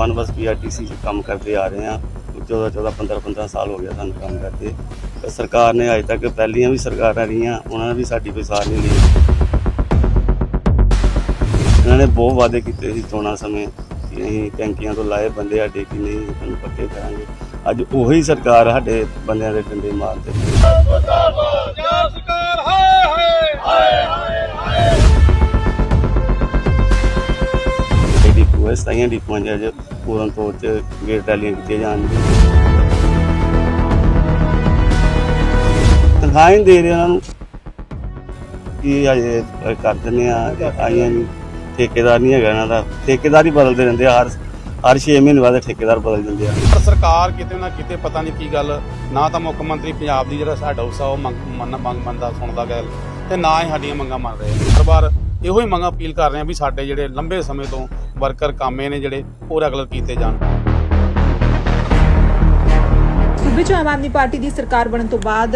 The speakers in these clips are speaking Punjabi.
ਪਨਬਸ ਪੀਆਰਟੀਸੀ 'ਚ ਕੰਮ ਕਰਦੇ ਆ ਰਹੇ ਹਾਂ। 14 14 15 15 ਸਾਲ ਹੋ ਗਿਆ ਸਾਨੂੰ ਕੰਮ ਕਰਦੇ। ਤੇ ਸਰਕਾਰ ਨੇ ਅਜੇ ਤੱਕ ਪਹਿਲੀਆਂ ਵੀ ਸਰਕਾਰਾਂ ਰਹੀਆਂ, ਉਹਨਾਂ ਨੇ ਵੀ ਸਾਡੀ ਕੋਈ ਸਾਰ ਨਹੀਂ ਲਈ। ਇਹਨਾਂ ਨੇ ਬਹੁਤ ਵਾਅਦੇ ਕੀਤੇ ਸੀ ਚੋਣਾਂ ਸਮੇਂ ਕਿ ਅਸੀਂ ਟੈਂਕੀਆਂ ਤੋਂ ਲਾਏ ਬੰਦੇ ਸਾਡੇ ਕਿ ਨਹੀਂ ਤੁਹਾਨੂੰ ਪੱਕੇ ਕਰਾਂਗੇ। ਅੱਜ ਉਹੀ ਸਰਕਾਰ ਸਾਡੇ ਬੰਦਿਆਂ ਦੇ ਡੰਡੇ ਮਾਰ ਦਿੱਤੇ ਸਰਕਾਰ ਹਾਏ ਹਾਏ ਇਹ ਡਿਪੂ ਹੈ ਸਤਾਈਆਂ ਡਿਪੂਆਂ 'ਚ ਅੱਜ ਪੂਰਨ ਤੌਰ 'ਚ ਗੇਟ ਰੈਲੀਆਂ ਕੀਤੀਆਂ ਜਾਣਗੀਆਂ। ਤਨਖਾਹ ਹੀ ਦੇ ਰਹੇ ਉਹਨਾਂ ਨੂੰ। ਕੀ ਅਜੇ ਕਰ ਦਿੰਦੇ ਆ, ਆਈਆਂ ਨਹੀਂ। ਠੇਕੇਦਾਰ ਨਹੀਂ ਹੈਗਾ ਇਹਨਾਂ ਦਾ। ਠੇਕੇਦਾਰ ਹੀ ਬਦਲਦੇ ਰਹਿੰਦੇ ਆ। ਹਰ ਹਰ 6 ਮਹੀਨੇ ਬਾਅਦ ਠੇਕੇਦਾਰ ਬਦਲ ਜਾਂਦੇ ਆ। ਪਰ ਸਰਕਾਰ ਕਿਤੇ ਨਾ ਕਿਤੇ ਪਤਾ ਨਹੀਂ ਕੀ ਗੱਲ, ਨਾ ਤਾਂ ਮੁੱਖ ਮੰਤਰੀ ਪੰਜਾਬ ਦੀ ਜਿਹੜਾ ਸਾਡਾ ਹਾਊਸ ਉਹ ਮੰਗ, ਮੰਨ, ਮੰਗ, ਮੰਨਦਾ, ਸੁਣਦਾ ਗੱਲ ਤੇ ਨਾ ਹੀ ਸਾਡੀਆਂ ਮੰਗਾਂ ਮੰਨ ਰਹੇ ਆ। ਹਰ ਵਾਰ ਇਹੋ ਹੀ ਮੰਗਾਂ ਅਪੀਲ ਕਰ ਰਹੇ ਆ ਵੀ ਸਾਡੇ ਜਿਹੜੇ ਲੰਬੇ ਸਮੇਂ ਤੋਂ ਵਰਕਰ ਕਾਮੇ ਨੇ ਜਿਹੜੇ ਉਹ ਰੈਗੂਲਰ ਕੀਤੇ ਜਾਣ। ਸੂਬੇ 'ਚ ਆਮ ਆਦਮੀ ਪਾਰਟੀ ਦੀ ਸਰਕਾਰ ਬਣਨ ਤੋਂ ਬਾਅਦ